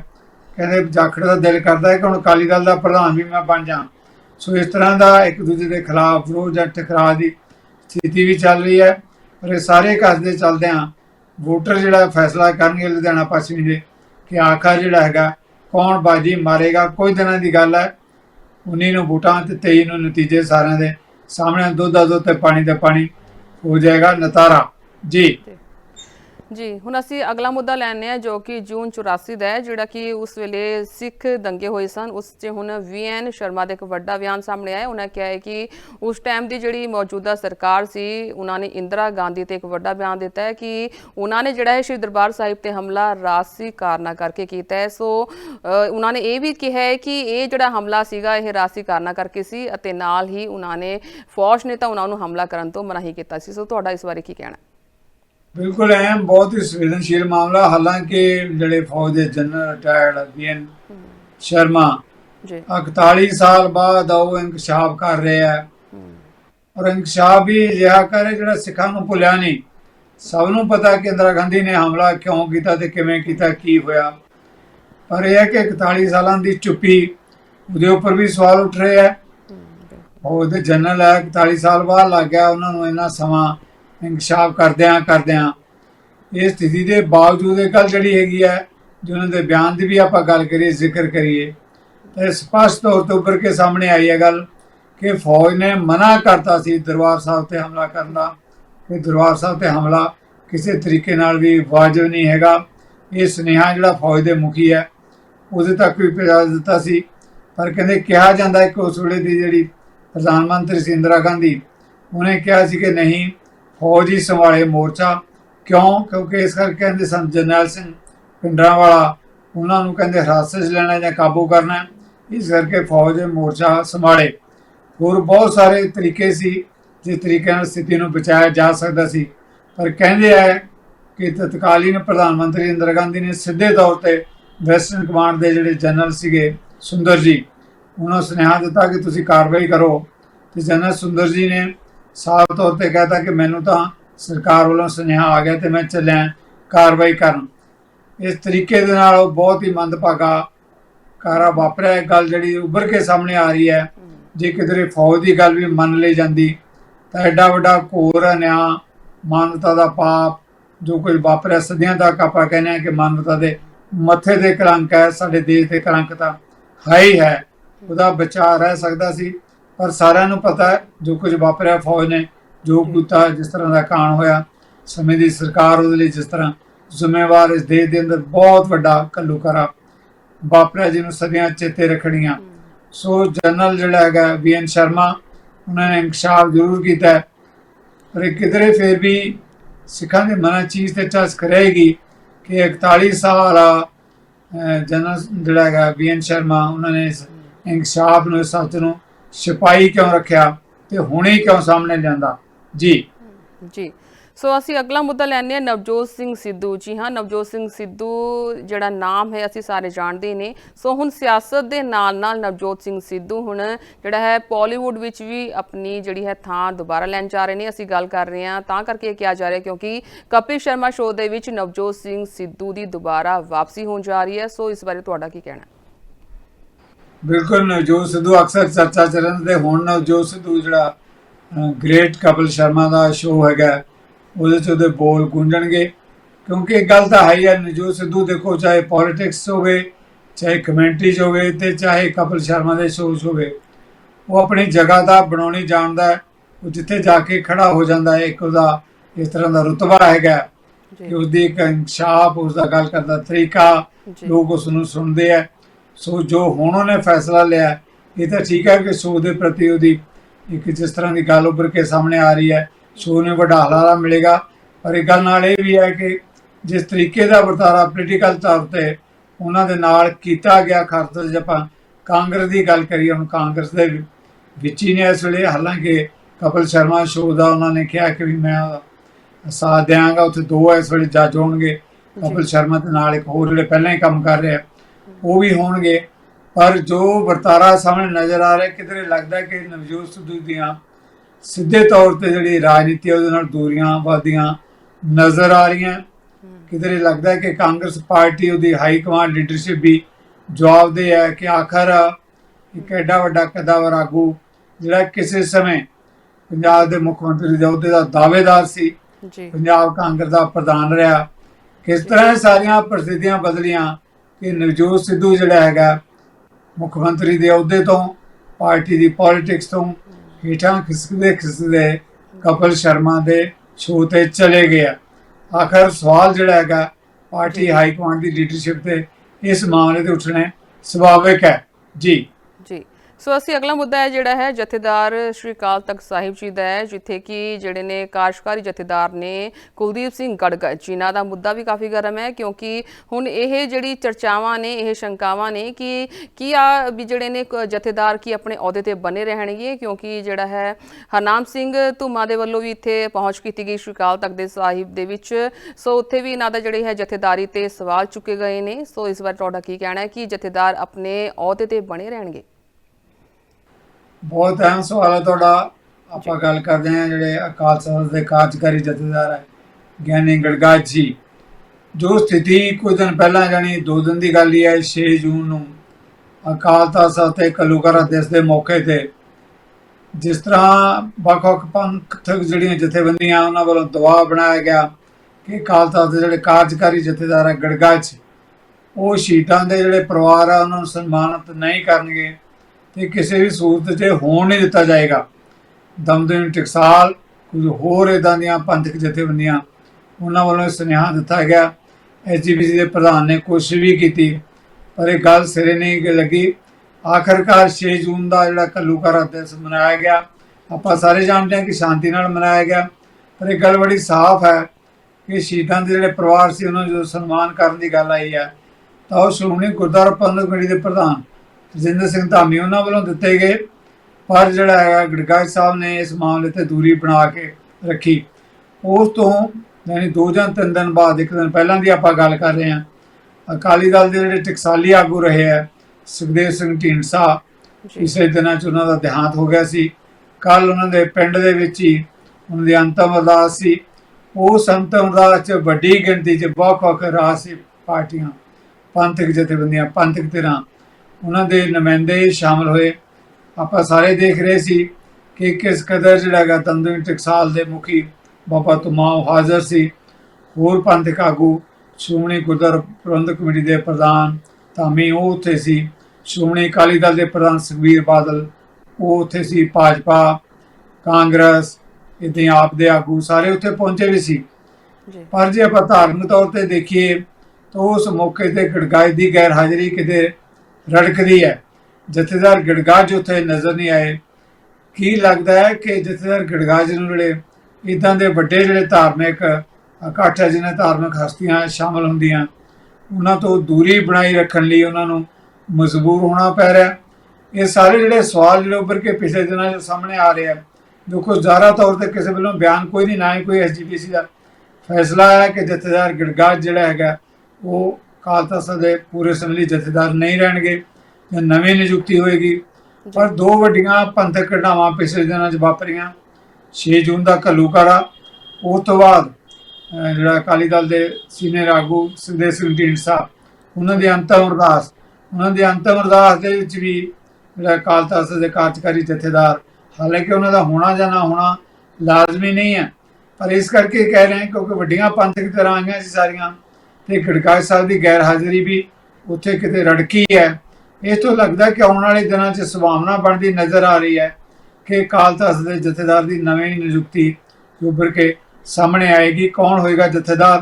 ਕਹਿੰਦੇ ਜਾਖੜ ਦਾ ਦਿਲ ਕਰਦਾ ਹੈ ਕਿ ਹੁਣ ਅਕਾਲੀ ਦਲ ਦਾ ਪ੍ਰਧਾਨ ਵੀ ਮੈਂ ਬਣ ਜਾ ਸੋ ਇਸ ਤਰ੍ਹਾਂ ਦਾ ਇੱਕ ਦੂਜੇ ਦੇ ਖਿਲਾਫ ਰੋਜ਼ ਜਾਂ ਟਕਰਾਅ ਦੀ ਸਥਿਤੀ ਵੀ ਚੱਲ ਰਹੀ ਹੈ, ਪਰ ਇਹ ਸਾਰੇ ਕਸਦੇ ਚੱਲਦਿਆਂ ਵੋਟਰ ਜਿਹੜਾ ਫੈਸਲਾ ਕਰਨਗੇ ਲੁਧਿਆਣਾ ਪੱਛਮੀ ਦੇ, ਕਿ ਆਖਰ ਜਿਹੜਾ ਹੈਗਾ ਕੌਣ ਬਾਜੀ ਮਾਰੇਗਾ, ਕੋਈ ਦਿਨਾਂ ਦੀ ਗੱਲ ਹੈ। 19 ਨੂੰ ਬੂਟਾਂ ਤੇ 23 ਨੂੰ ਨਤੀਜੇ ਸਾਰਿਆਂ ਦੇ ਸਾਹਮਣੇ, ਦੁੱਧ ਦਾ ਦੁੱਧ ਤੇ ਪਾਣੀ ਦਾ ਪਾਣੀ ਹੋ ਜਾਏਗਾ। ਨਤਾਰਾ, ਜੀ। ਜੀ, ਹੁਣ ਅਸੀਂ ਅਗਲਾ ਮੁੱਦਾ ਲੈਣੇ ਆ ਜੋ ਕਿ ਜੂਨ 84 ਦਾ ਹੈ, ਜਿਹੜਾ ਕਿ ਉਸ ਵੇਲੇ ਸਿੱਖ ਦੰਗੇ ਹੋਏ ਸਨ। ਉਸ 'ਚ ਹੁਣ ਵੀਐਨ ਸ਼ਰਮਾ ਦਾ ਇੱਕ ਵੱਡਾ ਬਿਆਨ ਸਾਹਮਣੇ ਆਇਆ। ਉਹਨਾਂ ਕਿਹਾ ਹੈ ਕਿ ਉਸ ਟਾਈਮ ਦੀ ਜਿਹੜੀ ਮੌਜੂਦਾ ਸਰਕਾਰ ਸੀ, ਉਹਨਾਂ ਨੇ ਇੰਦਰਾ ਗਾਂਧੀ ਤੇ ਇੱਕ ਵੱਡਾ ਬਿਆਨ ਦਿੱਤਾ ਹੈ ਕਿ ਉਹਨਾਂ ਨੇ ਜਿਹੜਾ ਹੈ ਸ਼੍ਰੀ ਦਰਬਾਰ ਸਾਹਿਬ ਤੇ ਹਮਲਾ ਰਾਸੀ ਕਾਰਨਾਂ ਕਰਕੇ ਕੀਤਾ ਹੈ। ਸੋ ਉਹਨਾਂ ਨੇ ਇਹ ਵੀ ਕਿਹਾ ਹੈ ਕਿ ਇਹ ਜਿਹੜਾ ਹਮਲਾ ਸੀਗਾ, ਇਹ ਰਾਸੀ ਕਾਰਨਾਂ ਕਰਕੇ ਸੀ ਅਤੇ ਨਾਲ ਹੀ ਉਹਨਾਂ ਨੇ ਫੌਜ ਨੇ ਤਾਂ ਉਹਨਾਂ ਨੂੰ ਹਮਲਾ ਕਰਨ ਤੋਂ ਮਨਾਹੀ ਕੀਤਾ ਸੀ। ਸੋ, ਤੁਹਾਡਾ ਇਸ ਬਾਰੇ ਕੀ ਕਹਿਣਾ ਬਿਲਕੁਲ ਅਹਿਮ ਬਹੁਤ ਹੀ ਸੰਵੇਦਨਸ਼ੀਲ ਮਾਮਲਾ। ਹਾਲਾਂਕਿ ਜਿਹੜੇ ਫੌਜ ਦੇ general retired BN Sharma ji. 41 ਸਾਲ ਬਾਅਦ ਉਹ ਇਨਕਸ਼ਾਫ ਕਰ ਰਿਹਾ ਹੈ ਔਰ ਇਨਕਸ਼ਾਫ ਵੀ ਅਜਿਹਾ ਕਰੇ ਜਿਹੜਾ ਸਿੱਖਾਂ ਨੂੰ ਭੁੱਲਿਆ ਨਹੀਂ। ਸਭ ਨੂੰ ਪਤਾ ਕਿ ਇੰਦਰਾ ਗਾਂਧੀ ਨੇ ਹਮਲਾ ਕਿਉਂ ਕੀਤਾ ਤੇ ਕਿਵੇਂ ਕੀਤਾ ਕੀ ਹੋਇਆ। ਪਰ ਇਹ ਹੈ ਕਿ 41 ਸਾਲਾਂ ਦੀ ਚੁੱਪੀ ਉਹਦੇ ਉੱਪਰ ਵੀ ਸਵਾਲ ਉੱਠ ਰਹੇ ਹੈ ਉਹ ਉਹਦੇ ਜਨਰਲ ਹੈ 41 ਸਾਲ ਬਾਅਦ ਲੱਗ ਗਿਆ ਉਹਨਾਂ ਨੂੰ ਇੰਨਾ ਸਮਾਂ। ਇਨਕਸ਼ਾਫ ਕਰਦਿਆਂ ਕਰਦਿਆਂ। ਇਹ ਸਥਿਤੀ ਦੇ ਬਾਵਜੂਦ ਇਹ ਗੱਲ ਜਿਹੜੀ ਹੈਗੀ ਹੈ, ਜੋ ਉਹਨਾਂ ਦੇ ਬਿਆਨ ਦੀ ਵੀ ਆਪਾਂ ਗੱਲ ਕਰੀਏ, ਜ਼ਿਕਰ ਕਰੀਏ, ਤਾਂ ਸਪਸ਼ਟ ਤੌਰ ਤੇ ਉੱਪਰ ਕੇ ਸਾਹਮਣੇ ਆਈ ਹੈ ਗੱਲ ਕਿ ਫੌਜ ਨੇ ਮਨਾ ਕਰਤਾ ਸੀ ਦਰਬਾਰ ਸਾਹਿਬ ਤੇ ਹਮਲਾ ਕਰਨ ਦਾ। ਕਿ ਦਰਬਾਰ ਸਾਹਿਬ ਤੇ ਹਮਲਾ ਕਿਸੇ ਤਰੀਕੇ ਨਾਲ ਵੀ ਵਾਜਬ ਨਹੀਂ ਹੈਗਾ। ਇਹ ਸੁਨੇਹਾ ਜਿਹੜਾ ਫੌਜ ਦੇ ਮੁਖੀ ਹੈ, ਉਹਦੇ ਤੱਕ ਵੀ ਪਹੁੰਚਾ ਦਿੱਤਾ ਸੀ। ਪਰ ਕਹਿੰਦੇ ਕਿਹਾ ਜਾਂਦਾ ਹੈ ਕਿ ਉਸ ਵੇਲੇ ਦੀ ਜਿਹੜੀ ਪ੍ਰਧਾਨ ਮੰਤਰੀ ਸੀ ਇੰਦਰਾ ਗਾਂਧੀ, ਉਹਨੇ ਕਿਹਾ ਸੀ ਕਿ ਨਹੀਂ ਫੌਜ ਹੀ ਸੰਭਾਲੇ ਮੋਰਚਾ। ਕਿਉਂ? ਕਿਉਂਕਿ ਇਸ ਕਰਕੇ ਕਹਿੰਦੇ ਸਨ ਜਰਨੈਲ ਸਿੰਘ ਪਿੰਡਰਾਂਵਾਲਾ, ਉਹਨਾਂ ਨੂੰ ਕਹਿੰਦੇ ਹਿਰਾਸਤ 'ਚ ਲੈਣਾ ਜਾਂ ਕਾਬੂ ਕਰਨਾ ਇਸ ਕਰਕੇ ਫੌਜ ਮੋਰਚਾ ਸੰਭਾਲੇ। ਹੋਰ ਬਹੁਤ ਸਾਰੇ ਤਰੀਕੇ ਸੀ, ਜਿਸ ਤਰੀਕੇ ਨਾਲ ਸਥਿਤੀ ਨੂੰ ਬਚਾਇਆ ਜਾ ਸਕਦਾ ਸੀ। ਪਰ ਕਹਿੰਦੇ ਆ ਕਿ ਤਤਕਾਲੀਨ ਪ੍ਰਧਾਨ ਮੰਤਰੀ ਇੰਦਰਾ ਗਾਂਧੀ ਨੇ ਸਿੱਧੇ ਤੌਰ ਤੇ ਵੈਸਟਰਨ ਕਮਾਂਡ ਦੇ ਜਿਹੜੇ ਜਨਰਲ ਸੀਗੇ ਸੁੰਦਰ ਜੀ, ਉਹਨਾਂ ਨੂੰ ਸੁਨੇਹਾ ਦਿੱਤਾ ਕਿ ਤੁਸੀਂ ਕਾਰਵਾਈ ਕਰੋ। ਤੇ ਜਨਰਲ ਸੁੰਦਰ ਜੀ ਨੇ ਸਾਫ਼ ਤੌਰ ਤੇ ਕਹਿਤਾ ਕਿ ਮੈਨੂੰ ਤਾਂ ਸਰਕਾਰ ਵੱਲੋਂ ਸੁਨੇਹਾ ਆ ਗਿਆ ਤੇ ਮੈਂ ਚੱਲਿਆ ਕਾਰਵਾਈ ਕਰਨ। ਇਸ ਤਰੀਕੇ ਦੇ ਨਾਲ ਉਹ ਬਹੁਤ ਹੀ ਮੰਦਭਾਗਾ ਕਾਰਾ ਵਾਪਰਿਆ। ਇਹ ਗੱਲ ਜਿਹੜੀ ਉੱਭਰ ਕੇ ਸਾਹਮਣੇ ਆ ਰਹੀ ਹੈ, ਜੇ ਕਿਧਰੇ ਫੌਜ ਦੀ ਗੱਲ ਵੀ ਮੰਨ ਲਈ ਜਾਂਦੀ, ਤਾਂ ਐਡਾ ਵੱਡਾ ਘੋਰ ਅਨਿਆਂ ਮਾਨਵਤਾ ਦਾ ਪਾਪ, ਜੋ ਕੁਝ ਵਾਪਰਿਆ, ਸਦੀਆਂ ਤੱਕ ਆਪਾਂ ਕਹਿੰਦੇ ਆ ਕਿ ਮਾਨਵਤਾ ਦੇ ਮੱਥੇ ਦੇ ਕਲੰਕ ਹੈ, ਸਾਡੇ ਦੇਸ਼ ਦੇ ਕਲੰਕ ਤਾਂ ਹੈ ਹੀ ਹੈ। ਉਹਦਾ ਬਚਾਅ ਰਹਿ ਸਕਦਾ ਸੀ। ਪਰ ਸਾਰਿਆਂ ਨੂੰ ਪਤਾ ਹੈ ਜੋ ਕੁਝ ਵਾਪਰਿਆ ਫੌਜ ਨੇ ਜੋ ਕੀਤਾ ਜਿਸ ਤਰ੍ਹਾਂ ਦਾ ਕਾਂਡ ਹੋਇਆ ਸਮੇਂ ਦੀ ਸਰਕਾਰ ਉਹਦੇ ਲਈ ਜਿਸ ਤਰ੍ਹਾਂ ਜ਼ਿੰਮੇਵਾਰ ਇਸ ਦੇਸ਼ ਦੇ ਅੰਦਰ ਬਹੁਤ ਵੱਡਾ ਘੱਲੂਕਰਾ ਵਾਪਰਿਆ ਜਿਹਨੂੰ ਸਦੀਆਂ ਚੇਤੇ ਰੱਖਣੀਆਂ। ਸੋ ਜਨਰਲ ਜਿਹੜਾ ਹੈਗਾ ਵੀਐਨ ਸ਼ਰਮਾ ਉਹਨਾਂ ਨੇ ਇਨਕਸ਼ਾਫ ਜ਼ਰੂਰ ਕੀਤਾ ਪਰ ਕਿਧਰੇ ਫਿਰ ਵੀ ਸਿੱਖਾਂ ਦੇ ਮਨਾਂ ਚੀਜ਼ ਤੇ ਚਸਕ ਰਹੇਗੀ ਕਿ 41 ਸਾਲ ਆ ਜਨਰਲ ਜਿਹੜਾ ਹੈਗਾ ਵੀਐਨ ਸ਼ਰਮਾ ਉਹਨਾਂ ਨੇ ਇਨਕਸ਼ਾਫ ਨੂੰ ਸੱਚ ਨੂੰ ਛਿਪਾਈ ਕਿਉਂ ਰੱਖਿਆ ਤੇ ਹੁਣੇ ਕਿਉਂ ਸਾਹਮਣੇ ਲਿਆਂਦਾ? ਜੀ। ਜੀ। ਸੋ ਅਸੀਂ ਅਗਲਾ ਮੁੱਦਾ ਲੈਣੇ ਆ ਨਵਜੋਤ ਸਿੰਘ ਸਿੱਧੂ। ਜੀ ਹਾਂ, ਨਵਜੋਤ ਸਿੰਘ ਸਿੱਧੂ ਜਿਹੜਾ ਨਾਮ ਹੈ ਅਸੀਂ ਸਾਰੇ ਜਾਣਦੇ ਨੇ। ਸੋ ਹੁਣ ਸਿਆਸਤ ਦੇ ਨਾਲ ਨਾਲ ਨਵਜੋਤ ਸਿੰਘ ਸਿੱਧੂ ਹੁਣ ਜਿਹੜਾ ਹੈ ਪਾਲੀਵੁੱਡ ਵਿੱਚ ਵੀ ਆਪਣੀ ਜਿਹੜੀ ਹੈ ਥਾਂ ਦੁਬਾਰਾ ਲੈਣ ਜਾ ਰਹੇ ਨੇ। ਅਸੀਂ ਗੱਲ ਕਰ ਰਹੇ ਹਾਂ ਤਾਂ ਕਰਕੇ ਇਹ ਕਿਹਾ ਜਾ ਰਿਹਾ ਕਿਉਂਕਿ ਕਪਿਲ ਸ਼ਰਮਾ ਸ਼ੋਅ ਦੇ ਵਿੱਚ ਨਵਜੋਤ ਸਿੰਘ ਸਿੱਧੂ ਦੀ ਦੁਬਾਰਾ ਵਾਪਸੀ ਹੋਣ ਜਾ ਰਹੀ ਹੈ। ਸੋ ਇਸ ਬਾਰੇ ਤੁਹਾਡਾ ਕੀ ਕਹਿਣਾ ਹੈ? ਬਿਲਕੁਲ ਨਵਜੋਤ ਸਿੱਧੂ ਅਕਸਰ ਚਰਚਾ ਚ ਰਹਿੰਦੇ ਹੁਣ ਨਵਜੋਤ ਸਿੱਧੂ ਜਿਹੜਾ ਗ੍ਰੇਟ ਕਪਿਲ ਸ਼ਰਮਾ ਦਾ ਸ਼ੋਅ ਹੈਗਾ ਉਹਦੇ ਚ ਉਹਦੇ ਬੋਲ ਗੂੰਜਣਗੇ। ਕਿਉਂਕਿ ਇੱਕ ਗੱਲ ਤਾਂ ਹੈ ਹੀ ਨਵਜੋਤ ਸਿੱਧੂ ਦੇਖੋ ਚਾਹੇ ਪੋਲਿਟਿਕਸ ਹੋਵੇ ਚਾਹੇ ਕਮੈਂਟਰੀ ਹੋਵੇ ਤੇ ਚਾਹੇ ਕਪਿਲ ਸ਼ਰਮਾ ਦੇ ਸ਼ੋਅ ਹੋਵੇ ਉਹ ਆਪਣੀ ਜਗ੍ਹਾ ਦਾ ਬਣਾਉਣੀ ਜਾਣਦਾ ਉਹ ਜਿੱਥੇ ਜਾ ਕੇ ਖੜਾ ਹੋ ਜਾਂਦਾ ਹੈ ਇੱਕ ਉਹਦਾ ਇਸ ਤਰ੍ਹਾਂ ਦਾ ਰੁਤਬਾ ਹੈਗਾ ਕਿ ਉਸਦੀ ਇੱਕ ਇਨਸ਼ਾਪ ਉਸਦਾ ਗੱਲ ਕਰਨ ਦਾ ਤਰੀਕਾ ਲੋਕ ਉਸ ਨੂੰ ਸੁਣਦੇ ਆ ਸੋ ਜੋ ਹੁਣ ਉਹਨੇ ਫੈਸਲਾ ਲਿਆ ਇਹ ਤਾਂ ਠੀਕ ਹੈ ਕਿ ਸ਼ੋਅ ਦੇ ਪ੍ਰਤੀ ਉਹਦੀ ਇੱਕ ਜਿਸ ਤਰ੍ਹਾਂ ਦੀ ਗੱਲ ਉੱਭਰ ਕੇ ਸਾਹਮਣੇ ਆ ਰਹੀ ਹੈ ਸ਼ੋਅ ਨੂੰ ਵੱਡਾ ਹਲਾਰਾ ਮਿਲੇਗਾ। ਪਰ ਇਹ ਗੱਲ ਨਾਲ ਇਹ ਵੀ ਹੈ ਕਿ ਜਿਸ ਤਰੀਕੇ ਦਾ ਵਰਤਾਰਾ ਪੋਲੀਟੀਕਲ ਤੌਰ ਤੇ ਉਹਨਾਂ ਦੇ ਨਾਲ ਕੀਤਾ ਗਿਆ ਖਾਸ ਜੇ ਆਪਾਂ ਕਾਂਗਰਸ ਦੀ ਗੱਲ ਕਰੀਏ ਹੁਣ ਕਾਂਗਰਸ ਦੇ ਵਿੱਚ ਹੀ ਨੇ ਇਸ ਵੇਲੇ ਹਾਲਾਂਕਿ ਕਪਿਲ ਸ਼ਰਮਾ ਸ਼ੋਅ ਦਾ ਉਹਨਾਂ ਨੇ ਕਿਹਾ ਕਿ ਵੀ ਮੈਂ ਸਾਥ ਦਿਆਂਗਾ ਉੱਥੇ ਦੋ ਇਸ ਵੇਲੇ ਜੱਜ ਹੋਣਗੇ। ਕਪਿਲ ਸ਼ਰਮਾ ਦੇ ਨਾਲ ਇੱਕ ਹੋਰ ਜਿਹੜੇ ਪਹਿਲਾਂ ਹੀ ਕੰਮ ਕਰ ਰਹੇ ਉਹ ਵੀ ਹੋਣਗੇ। ਪਰ ਜੋ ਵਰਤਾਰਾ ਸਾਹਮਣੇ ਨਜ਼ਰ ਆ ਰਿਹਾ ਕਿਧਰੇ ਲੱਗਦਾ ਕਿ ਨਵਜੋਤ ਸਿੱਧੂ ਦੀਆਂ ਸਿੱਧੇ ਤੌਰ ਤੇ ਜਿਹੜੀ ਰਾਜਨੀਤੀ ਉਹਦੇ ਨਾਲ ਦੂਰੀਆਂ ਵਧਦੀਆਂ ਨਜ਼ਰ ਆ ਰਹੀਆਂ। ਕਿਧਰੇ ਲੱਗਦਾ ਕਿ ਕਾਂਗਰਸ ਪਾਰਟੀ ਉਹਦੀ ਹਾਈ ਕਮਾਂਡ ਲੀਡਰਸ਼ਿਪ ਵੀ ਜਵਾਬ ਦੇ ਹੈ ਕਿ ਆਖਰ ਇੱਕ ਐਡਾ ਵੱਡਾ ਕਦਾਵਰ ਆਗੂ ਜਿਹੜਾ ਕਿਸੇ ਸਮੇਂ ਪੰਜਾਬ ਦੇ ਮੁੱਖ ਮੰਤਰੀ ਦੇ ਅਹੁਦੇ ਦਾ ਦਾਅਵੇਦਾਰ ਸੀ ਜੀ। ਪੰਜਾਬ ਕਾਂਗਰਸ ਦਾ ਪ੍ਰਧਾਨ ਰਿਹਾ। ਕਿਸ ਤਰ੍ਹਾਂ ਸਾਰੀਆਂ ਪ੍ਰਸਥਿਤੀਆਂ ਬਦਲੀਆਂ ਕਿ ਨਵਜੋਤ ਸਿੱਧੂ ਜਿਹੜਾ ਹੈਗਾ ਮੁੱਖ ਮੰਤਰੀ ਦੇ ਅਹੁਦੇ ਤੋਂ, ਪਾਰਟੀ ਦੀ ਪੋਲਿਟਿਕਸ ਤੋਂ ਹੇਠਾਂ ਖਿਸਕਦੇ ਖਿਸਕਦੇ ਕਪਿਲ ਸ਼ਰਮਾ ਦੇ ਸ਼ੋਅ ਤੇ ਚਲੇ ਗਿਆ ਆਖਰ ਸਵਾਲ ਜਿਹੜਾ ਹੈਗਾ, ਪਾਰਟੀ ਹਾਈ ਕਮਾਂਡ ਦੀ ਲੀਡਰਸ਼ਿਪ ਤੇ ਇਸ ਮਾਮਲੇ ਤੇ ਉੱਠਣੇ ਸੁਭਾਵਿਕ ਹੈ। ਜੀ। ਸੋ ਅਸੀਂ ਅਗਲਾ ਮੁੱਦਾ ਹੈ ਜਿਹੜਾ ਹੈ ਜਥੇਦਾਰ ਸ਼੍ਰੀ ਅਕਾਲ ਤਖਤ ਸਾਹਿਬ ਜੀ ਦਾ ਹੈ, ਜਿੱਥੇ ਕਿ ਜਿਹੜੇ ਨੇ ਕਾਰਜਕਾਰੀ ਜਥੇਦਾਰ ਨੇ ਕੁਲਦੀਪ ਸਿੰਘ ਗੜਗ ਜਿਨ੍ਹਾਂ ਦਾ ਮੁੱਦਾ ਵੀ ਕਾਫੀ ਗਰਮ ਹੈ, ਕਿਉਂਕਿ ਹੁਣ ਇਹ ਜਿਹੜੀ ਚਰਚਾਵਾਂ ਨੇ, ਇਹ ਸ਼ੰਕਾਵਾਂ ਨੇ ਕਿ ਕੀ ਆ ਵੀ ਜਿਹੜੇ ਨੇ ਕ- ਜਥੇਦਾਰ ਕੀ ਆਪਣੇ ਅਹੁਦੇ ਤੇ ਬਣੇ ਰਹਿਣਗੇ, ਕਿਉਂਕਿ ਜਿਹੜਾ ਹੈ ਹਰਨਾਮ ਸਿੰਘ ਧੁਮਾ ਦੇ ਵੱਲੋਂ ਵੀ ਇੱਥੇ ਪਹੁੰਚ ਕੀਤੀ ਗਈ ਸ਼੍ਰੀ ਅਕਾਲ ਤਖਤ ਦੇ ਸਾਹਿਬ ਦੇ ਵਿੱਚ। ਸੋ ਉੱਥੇ ਵੀ ਇਹਨਾਂ ਦਾ ਜਿਹੜੇ ਹੈ ਜਥੇਦਾਰੀ ਤੇ ਸਵਾਲ ਚੁੱਕੇ ਗਏ ਨੇ। ਸੋ ਇਸ ਬਾਰੇ ਤੁਹਾਡਾ ਕੀ ਕਹਿਣਾ ਹੈ ਕਿ ਜਥੇਦਾਰ ਆਪਣੇ ਅਹੁਦੇ ਤੇ ਬਣੇ ਰਹਿਣਗੇ? ਬਹੁਤ ਅਹਿਮ ਸਵਾਲ ਹੈ ਤੁਹਾਡਾ। ਆਪਾਂ ਗੱਲ ਕਰਦੇ ਹਾਂ ਜਿਹੜੇ ਅਕਾਲ ਤਖਤ ਦੇ ਕਾਰਜਕਾਰੀ ਜਥੇਦਾਰ ਹੈ ਗਿਆਨੀ ਗੜਗਾਜ ਜੀ। ਜੋ ਸਥਿਤੀ ਕੁਝ ਦਿਨ ਪਹਿਲਾਂ ਜਾਣੀ ਦੋ ਦਿਨ ਦੀ ਗੱਲ ਹੀ ਹੈ 6 ਜੂਨ ਨੂੰ ਅਕਾਲ ਤਖਤ ਸਾਹਿਬ ਤੇ ਕਲੂਕਰਾ ਦਿਵਸ ਦੇ ਮੌਕੇ ਤੇ ਜਿਸ ਤਰ੍ਹਾਂ ਵੱਖ-ਵੱਖ ਪੰਥਕ ਜਿਹੜੀਆਂ ਜਥੇਬੰਦੀਆਂ ਉਹਨਾਂ ਵੱਲੋਂ ਦਬਾਅ ਬਣਾਇਆ ਗਿਆ ਕਿ ਅਕਾਲ ਤਖਤ ਦੇ ਜਿਹੜੇ ਕਾਰਜਕਾਰੀ ਜਥੇਦਾਰ ਹੈ ਗੜਗਾ 'ਚ ਉਹ ਸ਼ਹੀਦਾਂ ਦੇ ਜਿਹੜੇ ਪਰਿਵਾਰ ਆ ਉਹਨਾਂ ਨੂੰ ਸਨਮਾਨਿਤ ਨਹੀਂ ਕਰਨਗੇ। ਤੇ ਕਿਸੇ ਵੀ ਸੂਰਤ 'ਚ ਹੋਣ ਨਹੀਂ ਦਿੱਤਾ ਜਾਏਗਾ। ਦਮਦਮੀ ਟਕਸਾਲ, ਕੁਝ ਹੋਰ ਇਦਾਂ ਦੀਆਂ ਪੰਥਕ ਜਥੇਬੰਦੀਆਂ, ਉਹਨਾਂ ਵੱਲੋਂ ਸੁਨੇਹਾ ਦਿੱਤਾ ਗਿਆ। ਐਸਜੀਪੀਸੀ ਦੇ ਪ੍ਰਧਾਨ ਨੇ ਕੋਸ਼ਿਸ਼ ਵੀ ਕੀਤੀ, ਪਰ ਇਹ ਗੱਲ ਸਿਰੇ ਨਹੀਂ ਲੱਗੀ। ਆਖਰਕਾਰ 6 ਜੂਨ ਦਾ ਜਿਹੜਾ ਕੱਲੂਕਾਰਾ ਦਿਵਸ ਮਨਾਇਆ ਗਿਆ, ਆਪਾਂ ਸਾਰੇ ਜਾਣਦੇ ਹਾਂ ਕਿ ਸ਼ਾਂਤੀ ਨਾਲ ਮਨਾਇਆ ਗਿਆ। ਪਰ ਇਹ ਗੱਲ ਬੜੀ ਸਾਫ਼ ਹੈ ਕਿ ਸ਼ਹੀਦਾਂ ਦੇ ਜਿਹੜੇ ਪਰਿਵਾਰ ਸੀ, ਉਹਨਾਂ ਨੂੰ ਜਦੋਂ ਸਨਮਾਨ ਕਰਨ ਦੀ ਗੱਲ ਆਈ ਹੈ, ਤਾਂ ਉਹ ਸ਼੍ਰੋਮਣੀ ਗੁਰਦੁਆਰਾ ਪ੍ਰਬੰਧਕ ਕਮੇਟੀ ਦੇ ਪ੍ਰਧਾਨ ਰਜਿੰਦਰ ਸਿੰਘ ਧਾਮੀ ਉਹਨਾਂ ਵੱਲੋਂ ਦਿੱਤੇ ਗਏ ਪਰ ਜਿਹੜਾ ਹੈਗਾ ਗੜਗਾਜ ਸਾਹਿਬ ਨੇ ਇਸ ਮਾਮਲੇ ਤੇ ਦੂਰੀ ਬਣਾ ਕੇ ਰੱਖੀ। ਉਸ ਤੋਂ ਯਾਨੀ ਦੋ ਜਾਂ ਤਿੰਨ ਦਿਨ ਬਾਅਦ ਇੱਕ ਦਿਨ ਪਹਿਲਾਂ ਦੀ ਆਪਾਂ ਗੱਲ ਕਰ ਰਹੇ ਹਾਂ ਅਕਾਲੀ ਦਲ ਦੇ ਜਿਹੜੇ ਟਕਸਾਲੀ ਆਗੂ ਰਹੇ ਆ ਸੁਖਦੇਵ ਸਿੰਘ ਢੀਂਡਸਾ ਪਿਛਲੇ ਦਿਨਾਂ 'ਚ ਉਹਨਾਂ ਦਾ ਦੇਹਾਂਤ ਹੋ ਗਿਆ ਸੀ। ਕੱਲ ਉਹਨਾਂ ਦੇ ਪਿੰਡ ਦੇ ਵਿੱਚ ਹੀ ਉਹਨਾਂ ਦੀ ਅੰਤਮ ਅਰਦਾਸ ਸੀ। ਉਸ ਅੰਤਮ ਅਰਦਾਸ 'ਚ ਵੱਡੀ ਗਿਣਤੀ 'ਚ ਵੱਖ-ਵੱਖ ਰਾਜਸੀ ਪਾਰਟੀਆਂ ਪੰਥਕ ਜਥੇਬੰਦੀਆਂ ਪੰਥਕ ਧਿਰਾਂ ਉਹਨਾਂ ਦੇ ਨੁਮਾਇੰਦੇ ਸ਼ਾਮਲ ਹੋਏ। ਆਪਾਂ ਸਾਰੇ ਦੇਖ ਰਹੇ ਸੀ ਕਿ ਕਿਸ ਕਦਰ ਜਿਹੜਾ ਹੈਗਾ ਤੰਦੂਰੀ ਟਕਸਾਲ ਦੇ ਮੁਖੀ ਬਾਬਾ ਤੁਮਾਓ ਹਾਜ਼ਰ ਸੀ। ਹੋਰ ਪੰਥਕ ਆਗੂ ਸ਼੍ਰੋਮਣੀ ਗੁਰਦੁਆਰਾ ਪ੍ਰਬੰਧਕ ਕਮੇਟੀ ਦੇ ਪ੍ਰਧਾਨ ਧਾਮੀ ਉਹ ਉੱਥੇ ਸੀ। ਸ਼੍ਰੋਮਣੀ ਅਕਾਲੀ ਦਲ ਦੇ ਪ੍ਰਧਾਨ ਸੁਖਬੀਰ ਬਾਦਲ ਉਹ ਉੱਥੇ ਸੀ। ਭਾਜਪਾ ਕਾਂਗਰਸ ਇਦਾਂ ਆਪ ਦੇ ਆਗੂ ਸਾਰੇ ਉੱਥੇ ਪਹੁੰਚੇ ਵੀ ਸੀ। ਪਰ ਜੇ ਆਪਾਂ ਧਾਰਮਿਕ ਤੌਰ ਤੇ ਦੇਖੀਏ ਤਾਂ ਉਸ ਮੌਕੇ ਤੇ ਗੜਗਾਜ ਦੀ ਗੈਰ ਹਾਜ਼ਰੀ ਕਿਤੇ ਰੜਕਦੀ ਹੈ। ਜਥੇਦਾਰ ਗੜਗਾਜ ਉੱਥੇ ਨਜ਼ਰ ਨਹੀਂ ਆਏ। ਕੀ ਲੱਗਦਾ ਹੈ ਕਿ ਜਥੇਦਾਰ ਗੜਗਾਜ ਨੂੰ ਜਿਹੜੇ ਇਦਾਂ ਦੇ ਵੱਡੇ ਜਿਹੜੇ ਧਾਰਮਿਕ ਇਕੱਠ ਹੈ ਜਿਹਨਾਂ ਧਾਰਮਿਕ ਹਸਤੀਆਂ ਸ਼ਾਮਲ ਹੁੰਦੀਆਂ, ਉਹਨਾਂ ਤੋਂ ਦੂਰੀ ਬਣਾਈ ਰੱਖਣ ਲਈ ਉਹਨਾਂ ਨੂੰ ਮਜਬੂਰ ਹੋਣਾ ਪੈ ਰਿਹਾ ਇਹ ਸਾਰੇ ਜਿਹੜੇ ਸਵਾਲ ਜਿਹੜੇ ਉੱਭਰ ਕੇ ਪਿਛਲੇ ਦਿਨਾਂ 'ਚ ਸਾਹਮਣੇ ਆ ਰਹੇ ਆ, ਦੇਖੋ ਜ਼ਾਹਰਾ ਤੌਰ ਤੇ ਕਿਸੇ ਵੱਲੋਂ ਬਿਆਨ ਕੋਈ ਨਹੀਂ, ਨਾ ਹੀ ਕੋਈ ਐਸਜੀਪੀਸੀ ਦਾ ਫੈਸਲਾ ਹੈ ਕਿ ਜਥੇਦਾਰ ਗੜਗਾਜ ਜਿਹੜਾ ਹੈਗਾ, ਉਹ ਅਕਾਲ ਤਖਤ ਦੇ ਪੂਰੇ ਸਮੇਂ ਜਥੇਦਾਰ ਨਹੀਂ ਰਹਿਣਗੇ ਜਾਂ ਨਵੀਂ ਨਿਯੁਕਤੀ ਹੋਏਗੀ। ਪਰ ਦੋ ਵੱਡੀਆਂ ਪੰਥਕ ਘਟਨਾਵਾਂ ਪਿਛਲੇ ਦਿਨਾਂ 'ਚ ਵਾਪਰੀਆਂ। 6 ਜੂਨ ਦਾ ਘੱਲੂਕਾਰਾ ਉਸ ਤੋਂ ਬਾਅਦ ਜਿਹੜਾ ਅਕਾਲੀ ਦਲ ਦੇ ਸੀਨੀਅਰ ਆਗੂ ਸੁਖਦੇਵ ਸਿੰਘ ਢੀਂਡਸਾ ਉਹਨਾਂ ਦੀ ਅੰਤਮ ਅਰਦਾਸ, ਉਹਨਾਂ ਦੀ ਅੰਤਮ ਅਰਦਾਸ ਦੇ ਵਿੱਚ ਵੀ ਜਿਹੜਾ ਅਕਾਲ ਤਖਤ ਦੇ ਕਾਰਜਕਾਰੀ ਜਥੇਦਾਰ ਹਾਲਾਂਕਿ ਉਹਨਾਂ ਦਾ ਹੋਣਾ ਜਾਂ ਨਾ ਹੋਣਾ ਲਾਜ਼ਮੀ ਨਹੀਂ ਹੈ। ਪਰ ਇਸ ਕਰਕੇ ਕਹਿ ਰਹੇ ਹਾਂ ਕਿਉਂਕਿ ਵੱਡੀਆਂ ਪੰਥਕ ਤਰ੍ਹਾਂ ਆਈਆਂ ਸੀ ਸਾਰੀਆਂ। ਤੇ ਗੜਕਾਜ ਸਾਹਿਬ ਦੀ ਗੈਰ ਹਾਜ਼ਰੀ ਵੀ ਉੱਥੇ ਕਿਤੇ ਰੜਕੀ ਹੈ। ਇਸ ਤੋਂ ਲੱਗਦਾ ਕਿ ਆਉਣ ਵਾਲੇ ਦਿਨਾਂ 'ਚ ਸੰਭਾਵਨਾ ਬਣਦੀ ਨਜ਼ਰ ਆ ਰਹੀ ਹੈ ਕਿ ਅਕਾਲ ਤਖਤ ਦੇ ਜਥੇਦਾਰ ਦੀ ਨਵੀਂ ਨਿਯੁਕਤੀ ਉੱਭਰ ਕੇ ਸਾਹਮਣੇ ਆਏਗੀ। ਕੌਣ ਹੋਏਗਾ ਜਥੇਦਾਰ?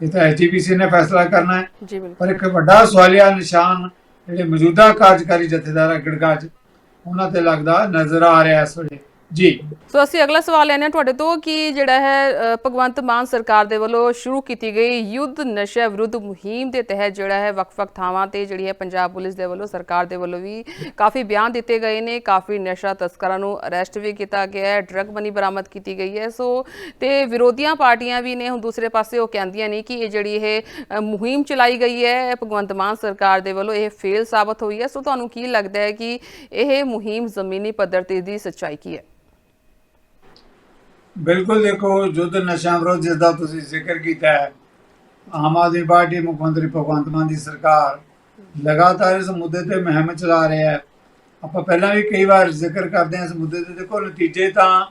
ਇਹ ਤਾਂ ਐਸਜੀਪੀਸੀ ਨੇ ਫੈਸਲਾ ਕਰਨਾ ਹੈ। ਪਰ ਇੱਕ ਵੱਡਾ ਸਵਾਲੀਆ ਨਿਸ਼ਾਨ ਜਿਹੜੇ ਮੌਜੂਦਾ ਕਾਰਜਕਾਰੀ ਜਥੇਦਾਰ ਹੈ ਗੜਗਾਜ ਉਹਨਾਂ ਤੇ ਲੱਗਦਾ ਨਜ਼ਰ ਆ ਰਿਹਾ ਇਸ ਵੇਲੇ। ਜੀ। ਸੋ ਅਸੀਂ ਅਗਲਾ ਸਵਾਲ ਲੈਣੇ ਹਾਂ ਤੁਹਾਡੇ ਤੋਂ ਕਿ ਜਿਹੜਾ ਹੈ ਅ, ਭਗਵੰਤ ਮਾਨ ਸਰਕਾਰ ਦੇ ਵੱਲੋਂ ਸ਼ੁਰੂ ਕੀਤੀ ਗਈ ਯੁੱਧ ਨਸ਼ਾ ਵਿਰੁੱਧ ਮੁਹਿੰਮ ਦੇ ਤਹਿਤ ਜਿਹੜਾ ਹੈ ਵੱਖ-ਵੱਖ ਥਾਵਾਂ ਤੇ ਜਿਹੜੀ ਹੈ ਪੰਜਾਬ ਪੁਲਿਸ ਦੇ ਵੱਲੋਂ ਸਰਕਾਰ ਦੇ ਵੱਲੋਂ ਵੀ ਕਾਫੀ ਬਿਆਨ ਦਿੱਤੇ ਗਏ ਨੇ। ਕਾਫੀ ਨਸ਼ਾ ਤਸਕਰਾਂ ਨੂੰ ਅਰੈਸਟ ਵੀ ਕੀਤਾ ਗਿਆ ਹੈ ਡਰੱਗ ਮਨੀ ਬਰਾਮਦ ਕੀਤੀ ਗਈ ਹੈ। ਸੋ ਤੇ ਵਿਰੋਧੀਆਂ ਪਾਰਟੀਆਂ ਵੀ ਨੇ ਹੁਣ ਦੂਸਰੇ ਪਾਸੇ ਉਹ ਕਹਿੰਦੀਆਂ ਨੇ ਕਿ ਇਹ ਜਿਹੜੀ ਇਹ ਅ, ਮੁਹਿੰਮ ਚਲਾਈ ਗਈ ਹੈ ਭਗਵੰਤ ਮਾਨ ਸਰਕਾਰ ਦੇ ਵੱਲੋਂ ਇਹ ਫੇਲ ਸਾਬਤ ਹੋਈ ਹੈ। ਸੋ ਤੁਹਾਨੂੰ ਕੀ ਲੱਗਦਾ ਹੈ ਕਿ ਇਹ ਮੁਹਿੰਮ ਜ਼ਮੀਨੀ ਪੱਧਰ ਤੇ ਦੀ ਸੱਚਾਈ ਕੀ ਹੈ? ਬਿਲਕੁਲ ਦੇਖੋ ਯੁੱਧ ਨਸ਼ਾ ਵਿਰੋਧ ਜਿਸ ਦਾ ਤੁਸੀਂ ਜ਼ਿਕਰ ਕੀਤਾ ਹੈ, ਆਮ ਆਦਮੀ ਪਾਰਟੀ, ਮੁੱਖ ਮੰਤਰੀ ਭਗਵੰਤ ਮਾਨ ਦੀ ਸਰਕਾਰ ਲਗਾਤਾਰ ਇਸ ਮੁੱਦੇ ਤੇ ਮੁਹਿੰਮ ਚਲਾ ਰਿਹਾ ਹੈ। ਆਪਾਂ ਪਹਿਲਾਂ ਵੀ ਕਈ ਵਾਰ ਜ਼ਿਕਰ ਕਰਦੇ ਹਾਂ ਇਸ ਮੁੱਦੇ ਤੇ। ਦੇਖੋ, ਨਤੀਜੇ ਤਾਂ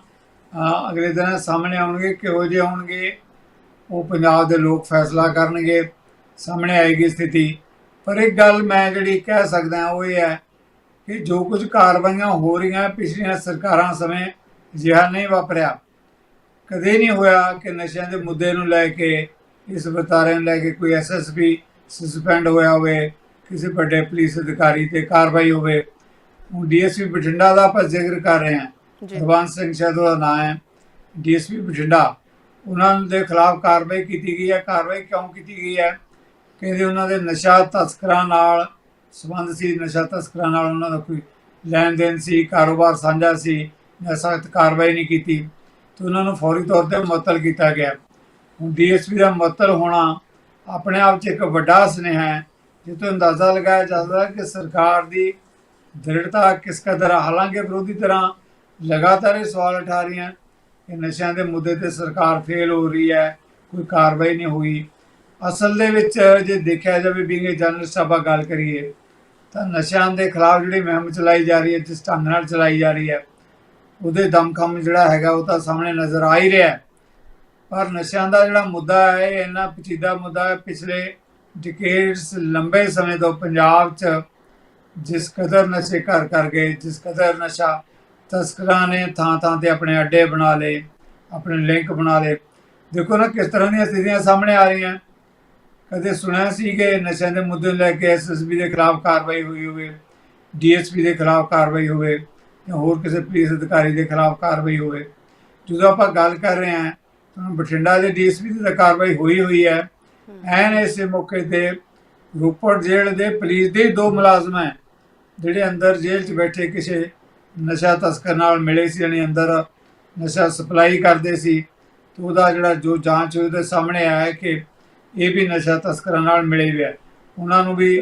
ਅਗਲੇ ਦਿਨ ਸਾਹਮਣੇ ਆਉਣਗੇ, ਕਿਹੋ ਜਿਹੇ ਆਉਣਗੇ ਉਹ ਪੰਜਾਬ ਦੇ ਲੋਕ ਫੈਸਲਾ ਕਰਨਗੇ, ਸਾਹਮਣੇ ਆਏਗੀ ਸਥਿਤੀ। ਪਰ ਇੱਕ ਗੱਲ ਮੈਂ ਜਿਹੜੀ ਕਹਿ ਸਕਦਾ ਉਹ ਇਹ ਹੈ ਕਿ ਜੋ ਕੁਝ ਕਾਰਵਾਈਆਂ ਹੋ ਰਹੀਆਂ ਪਿਛਲੀਆਂ ਸਰਕਾਰਾਂ ਸਮੇਂ, ਅਜਿਹਾ ਨਹੀਂ ਵਾਪਰਿਆ। ਕਦੇ ਨਹੀਂ ਹੋਇਆ ਕਿ ਨਸ਼ਿਆਂ ਦੇ ਮੁੱਦੇ ਨੂੰ ਲੈ ਕੇ ਇਸ ਵਰਤਾਰੇ ਨੂੰ ਲੈ ਕੇ ਕੋਈ ਐਸਐਸਪੀ ਸਸਪੈਂਡ ਹੋਇਆ ਹੋਵੇ ਕਿਸੇ ਵੱਡੇ ਪੁਲਿਸ ਅਧਿਕਾਰੀ ਤੇ ਕਾਰਵਾਈ ਹੋਵੇ। ਹੁਣ ਡੀਐਸਪੀ ਬਠਿੰਡਾ ਦਾ ਆਪਾਂ ਜ਼ਿਕਰ ਕਰ ਰਹੇ ਹਾਂ। ਜੀ। ਹਰਬੰਸ ਸਿੰਘ ਸ਼ਾਹਦੋ ਦਾ ਨਾਮ ਹੈ। ਡੀਐਸਪੀ ਬਠਿੰਡਾ ਉਹਨਾਂ ਦੇ ਖਿਲਾਫ ਕਾਰਵਾਈ ਕੀਤੀ ਗਈ ਹੈ। ਕਾਰਵਾਈ ਕਿਉਂ ਕੀਤੀ ਗਈ ਹੈ? ਕਹਿੰਦੇ ਉਹਨਾਂ ਦੇ ਨਸ਼ਾ ਤਸਕਰਾਂ ਨਾਲ ਸੰਬੰਧ ਸੀ ਨਸ਼ਾ ਤਸਕਰਾਂ ਨਾਲ ਉਹਨਾਂ ਦਾ ਕੋਈ ਲੈਣ ਦੇਣ ਸੀ ਕਾਰੋਬਾਰ ਸਾਂਝਾ ਸੀ ਸਖਤ ਕਾਰਵਾਈ ਨਹੀਂ ਕੀਤੀ। ਤੇ ਉਹਨਾਂ ਨੂੰ ਫੌਰੀ ਤੌਰ ਤੇ ਮੁਅੱਤਲ ਕੀਤਾ ਗਿਆ ਹੁਣ ਡੀਐਸਪੀ ਦਾ ਮੁਅੱਤਲ ਹੋਣਾ ਆਪਣੇ ਆਪ 'ਚ ਇੱਕ ਵੱਡਾ ਸੁਨੇਹਾ ਹੈ ਜਿੱਥੋਂ ਅੰਦਾਜ਼ਾ ਲਗਾਇਆ ਜਾ ਸਕਦਾ ਹੈ ਕਿ ਸਰਕਾਰ ਦੀ ਦ੍ਰਿੜਤਾ ਕਿਸ ਕਦਰ ਹੈ। ਹਾਲਾਂਕਿ ਵਿਰੋਧੀ ਤਰ੍ਹਾਂ ਲਗਾਤਾਰ ਇਹ ਸਵਾਲ ਉਠਾ ਰਹੀਆਂ ਕਿ ਨਸ਼ਿਆਂ ਦੇ ਮੁੱਦੇ ਤੇ ਸਰਕਾਰ ਫੇਲ ਹੋ ਰਹੀ ਹੈ, ਕੋਈ ਕਾਰਵਾਈ ਨਹੀਂ ਹੋਈ ਅਸਲ ਦੇ ਵਿੱਚ ਜੇ ਦੇਖਿਆ ਜਾਵੇ ਵੀ ਜਰਨਲਿਸਟ ਆਪਾਂ ਗੱਲ ਕਰੀਏ, ਤਾਂ ਨਸ਼ਿਆਂ ਦੇ ਖਿਲਾਫ ਜਿਹੜੀ ਮੁਹਿੰਮ ਚਲਾਈ ਜਾ ਰਹੀ ਹੈ, ਜਿਸ ਢੰਗ ਨਾਲ ਚਲਾਈ ਜਾ ਰਹੀ ਹੈ ਉਹਦੇ ਦਮਖਮ ਜਿਹੜਾ ਹੈਗਾ ਉਹ ਤਾਂ ਸਾਹਮਣੇ ਨਜ਼ਰ ਆ ਹੀ ਰਿਹਾ ਪਰ ਨਸ਼ਿਆਂ ਦਾ ਜਿਹੜਾ ਮੁੱਦਾ ਹੈ, ਇਹ ਇੰਨਾ ਪਚੀਦਾ ਮੁੱਦਾ ਹੈ, ਪਿਛਲੇ ਡਿਕੇਡਸ ਲੰਬੇ ਸਮੇਂ ਤੋਂ ਪੰਜਾਬ 'ਚ ਜਿਸ ਕਦਰ ਨਸ਼ੇ ਘਰ ਕਰ ਗਏ, ਜਿਸ ਕਦਰ ਨਸ਼ਾ ਤਸਕਰਾਂ ਨੇ ਥਾਂ ਥਾਂ ਤੇ ਆਪਣੇ ਅੱਡੇ ਬਣਾ ਲਏ, ਆਪਣੇ ਲਿੰਕ ਬਣਾ ਲਏ। ਦੇਖੋ ਨਾ ਕਿਸ ਤਰ੍ਹਾਂ ਦੀਆਂ ਸਥਿਤੀਆਂ ਸਾਹਮਣੇ ਆ ਰਹੀਆਂ। ਕਦੇ ਸੁਣਿਆ ਸੀ ਕਿ ਨਸ਼ਿਆਂ ਦੇ ਮੁੱਦੇ ਨੂੰ ਲੈ ਕੇ ਐਸਐਸਬੀ ਦੇ ਖਿਲਾਫ ਕਾਰਵਾਈ ਹੋਈ ਹੋਵੇ ਡੀਐਸਪੀ ਦੇ ਖਿਲਾਫ ਕਾਰਵਾਈ ਹੋਵੇ ਜਾਂ ਹੋਰ ਕਿਸੇ ਪੁਲਿਸ ਅਧਿਕਾਰੀ ਦੇ ਖਿਲਾਫ ਕਾਰਵਾਈ ਹੋਵੇ। ਜਦੋਂ ਆਪਾਂ ਗੱਲ ਕਰ ਰਹੇ ਹਾਂ ਤਾਂ ਬਠਿੰਡਾ ਦੇ ਡੀਐਸਪੀ ਦੀ ਤਾਂ ਕਾਰਵਾਈ ਹੋਈ ਹੋਈ ਹੈ। ਐਨ ਇਸੇ ਮੌਕੇ ਤੇ ਰੋਪੜ ਜੇਲ੍ਹ ਦੇ ਪੁਲਿਸ ਦੇ ਦੋ ਮੁਲਾਜ਼ਮ ਹੈ ਜਿਹੜੇ ਅੰਦਰ ਜੇਲ੍ਹ 'ਚ ਬੈਠੇ ਕਿਸੇ ਨਸ਼ਾ ਤਸਕਰ ਨਾਲ ਮਿਲੇ ਸੀ ਜਾਣੀ ਅੰਦਰ ਨਸ਼ਾ ਸਪਲਾਈ ਕਰਦੇ ਸੀ। ਤੇ ਉਹਦਾ ਜਿਹੜਾ ਜੋ ਜਾਂਚ ਹੋਈ ਉਹਦੇ ਸਾਹਮਣੇ ਆਇਆ ਕਿ ਇਹ ਵੀ ਨਸ਼ਾ ਤਸਕਰਾਂ ਨਾਲ ਮਿਲੇ ਹੋਏ ਹੈ ਉਹਨਾਂ ਨੂੰ ਵੀ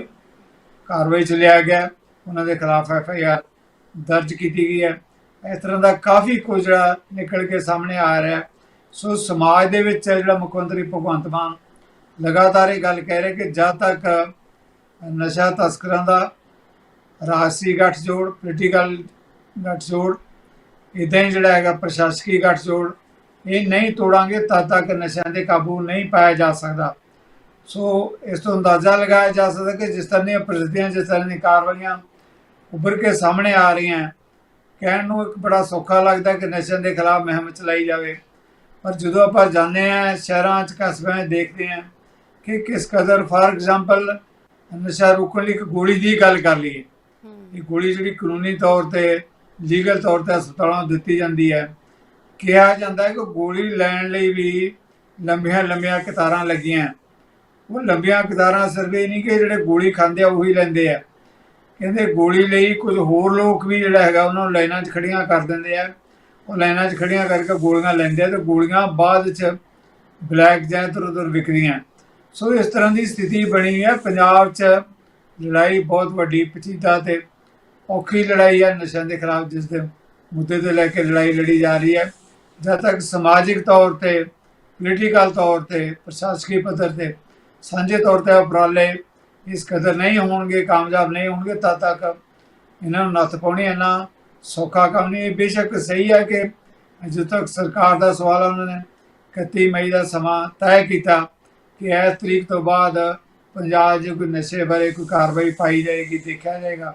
ਕਾਰਵਾਈ ਚ ਲਿਆ ਗਿਆ। ਉਹਨਾਂ ਦੇ ਖਿਲਾਫ ਐਫ ਆਈ ਆਰ ਦਰਜ ਕੀਤੀ ਗਈ ਹੈ। ਇਸ ਤਰ੍ਹਾਂ ਦਾ ਕਾਫੀ ਕੁਝ ਜਿਹੜਾ ਨਿਕਲ ਕੇ ਸਾਹਮਣੇ ਆ ਰਿਹਾ ਸੋ ਸਮਾਜ ਦੇ ਵਿੱਚ ਜਿਹੜਾ ਮੁੱਖ ਮੰਤਰੀ ਭਗਵੰਤ ਮਾਨ ਲਗਾਤਾਰ ਇਹ ਗੱਲ ਕਹਿ ਰਿਹਾ ਕਿ ਜਦ ਤੱਕ ਨਸ਼ਾ ਤਸਕਰਾਂ ਦਾ ਰਾਜਸੀ ਗੱਠਜੋੜ ਪੋਲੀਟੀਕਲ ਗੱਠਜੋੜ ਇਦਾਂ ਹੀ ਜਿਹੜਾ ਹੈਗਾ ਪ੍ਰਸ਼ਾਸਕੀ ਗੱਠਜੋੜ, ਇਹ ਨਹੀਂ ਤੋੜਾਂਗੇ, ਤਦ ਤੱਕ ਨਸ਼ਿਆਂ ਦੇ ਕਾਬੂ ਨਹੀਂ ਪਾਇਆ ਜਾ ਸਕਦਾ। ਸੋ ਇਸ ਤੋਂ ਅੰਦਾਜ਼ਾ ਲਗਾਇਆ ਜਾ ਸਕਦਾ ਕਿ ਜਿਸ ਤਰ੍ਹਾਂ ਦੀਆਂ ਪ੍ਰਸਿੱਧੀਆਂ ਜਿਸ ਤਰ੍ਹਾਂ ਦੀਆਂ ਕਾਰਵਾਈਆਂ ਉੱਭਰ ਕੇ ਸਾਹਮਣੇ ਆ ਰਹੀਆਂ ਹੈ, ਕਹਿਣ ਨੂੰ ਇੱਕ ਬੜਾ ਸੌਖਾ ਲੱਗਦਾ ਕਿ ਨਸ਼ਿਆਂ ਦੇ ਖਿਲਾਫ ਮੁਹਿੰਮ ਚਲਾਈ ਜਾਵੇ। ਪਰ ਜਦੋਂ ਆਪਾਂ ਜਾਂਦੇ ਹਾਂ ਸ਼ਹਿਰਾਂ 'ਚ ਕਸਬਿਆਂ 'ਚ ਦੇਖਦੇ ਹਾਂ ਕਿ ਕਿਸ ਕਦਰ ਫਾਰ ਐਗਜ਼ਾਮਪਲ ਨਸ਼ਾ ਰੋਕਣ ਲਈ ਇੱਕ ਗੋਲੀ ਦੀ ਗੱਲ ਕਰ ਲਈਏ। ਇਹ ਗੋਲੀ ਜਿਹੜੀ ਕਾਨੂੰਨੀ ਤੌਰ ਤੇ ਲੀਗਲ ਤੌਰ ਤੇ ਹਸਪਤਾਲਾਂ ਨੂੰ ਦਿੱਤੀ ਜਾਂਦੀ ਹੈ। ਕਿਹਾ ਜਾਂਦਾ ਹੈ ਕਿ ਗੋਲੀ ਲੈਣ ਲਈ ਵੀ ਲੰਬੀਆਂ ਲੰਬੀਆਂ ਕਤਾਰਾਂ ਲੱਗੀਆਂ ਉਹ ਲੰਬੀਆਂ ਕਤਾਰਾਂ ਸਿਰਫ ਇਹ ਨਹੀਂ ਕਿ ਜਿਹੜੇ ਗੋਲੀ ਖਾਂਦੇ ਆ ਉਹੀ ਲੈਂਦੇ ਆ। ਕਹਿੰਦੇ ਗੋਲੀ ਲਈ ਕੁਝ ਹੋਰ ਲੋਕ ਵੀ ਜਿਹੜਾ ਹੈਗਾ ਉਹਨਾਂ ਨੂੰ ਲਾਈਨਾਂ 'ਚ ਖੜੀਆਂ ਕਰ ਦਿੰਦੇ ਆ। ਉਹ ਲਾਈਨਾਂ 'ਚ ਖੜੀਆਂ ਕਰਕੇ ਗੋਲੀਆਂ ਲੈਂਦੇ ਆ ਤੇ ਗੋਲੀਆਂ ਬਾਅਦ 'ਚ ਬਲੈਕ ਜਾਂ ਇੱਧਰ ਉੱਧਰ ਵਿਕਦੀਆਂ। ਸੋ ਇਸ ਤਰ੍ਹਾਂ ਦੀ ਸਥਿਤੀ ਬਣੀ ਹੈ ਪੰਜਾਬ 'ਚ ਲੜਾਈ ਬਹੁਤ ਵੱਡੀ ਪਚੀਦਾ ਤੇ ਔਖੀ ਲੜਾਈ ਹੈ ਨਸ਼ਿਆਂ ਦੇ ਖਿਲਾਫ ਜਿਸ ਦੇ ਮੁੱਦੇ ਤੇ ਲੈ ਕੇ ਲੜਾਈ ਲੜੀ ਜਾ ਰਹੀ ਹੈ ਜਦ ਤੱਕ ਸਮਾਜਿਕ ਤੌਰ ਤੇ ਪੋਲੀਟੀਕਲ ਤੌਰ ਤੇ, ਪ੍ਰਸ਼ਾਸਕੀ ਪੱਧਰ ਤੇ ਸਾਂਝੇ ਤੌਰ ਤੇ ਉਪਰਾਲੇ ਇਸ ਕਦਰ ਨਹੀਂ ਹੋਣਗੇ, ਕਾਮਯਾਬ ਨਹੀਂ ਹੋਣਗੇ, ਤਦ ਤੱਕ ਇਹਨਾਂ ਨੂੰ ਨੱਥ ਪਾਉਣੀ ਇੰਨਾ ਸੌਖਾ ਕੰਮ ਨਹੀਂ। ਬੇਸ਼ੱਕ ਸਹੀ ਹੈ ਕਿ ਜਦੋਂ ਤੱਕ ਸਰਕਾਰ ਦਾ ਸਵਾਲ ਉਹਨਾਂ ਨੇ 31 ਮਈ ਦਾ ਸਮਾਂ ਤੈਅ ਕੀਤਾ ਕਿ ਇਸ ਤਰੀਕ ਤੋਂ ਬਾਅਦ ਪੰਜਾਬ 'ਚ ਕੋਈ ਨਸ਼ੇ ਬਾਰੇ ਕੋਈ ਕਾਰਵਾਈ ਪਾਈ ਜਾਏਗੀ, ਦੇਖਿਆ ਜਾਏਗਾ।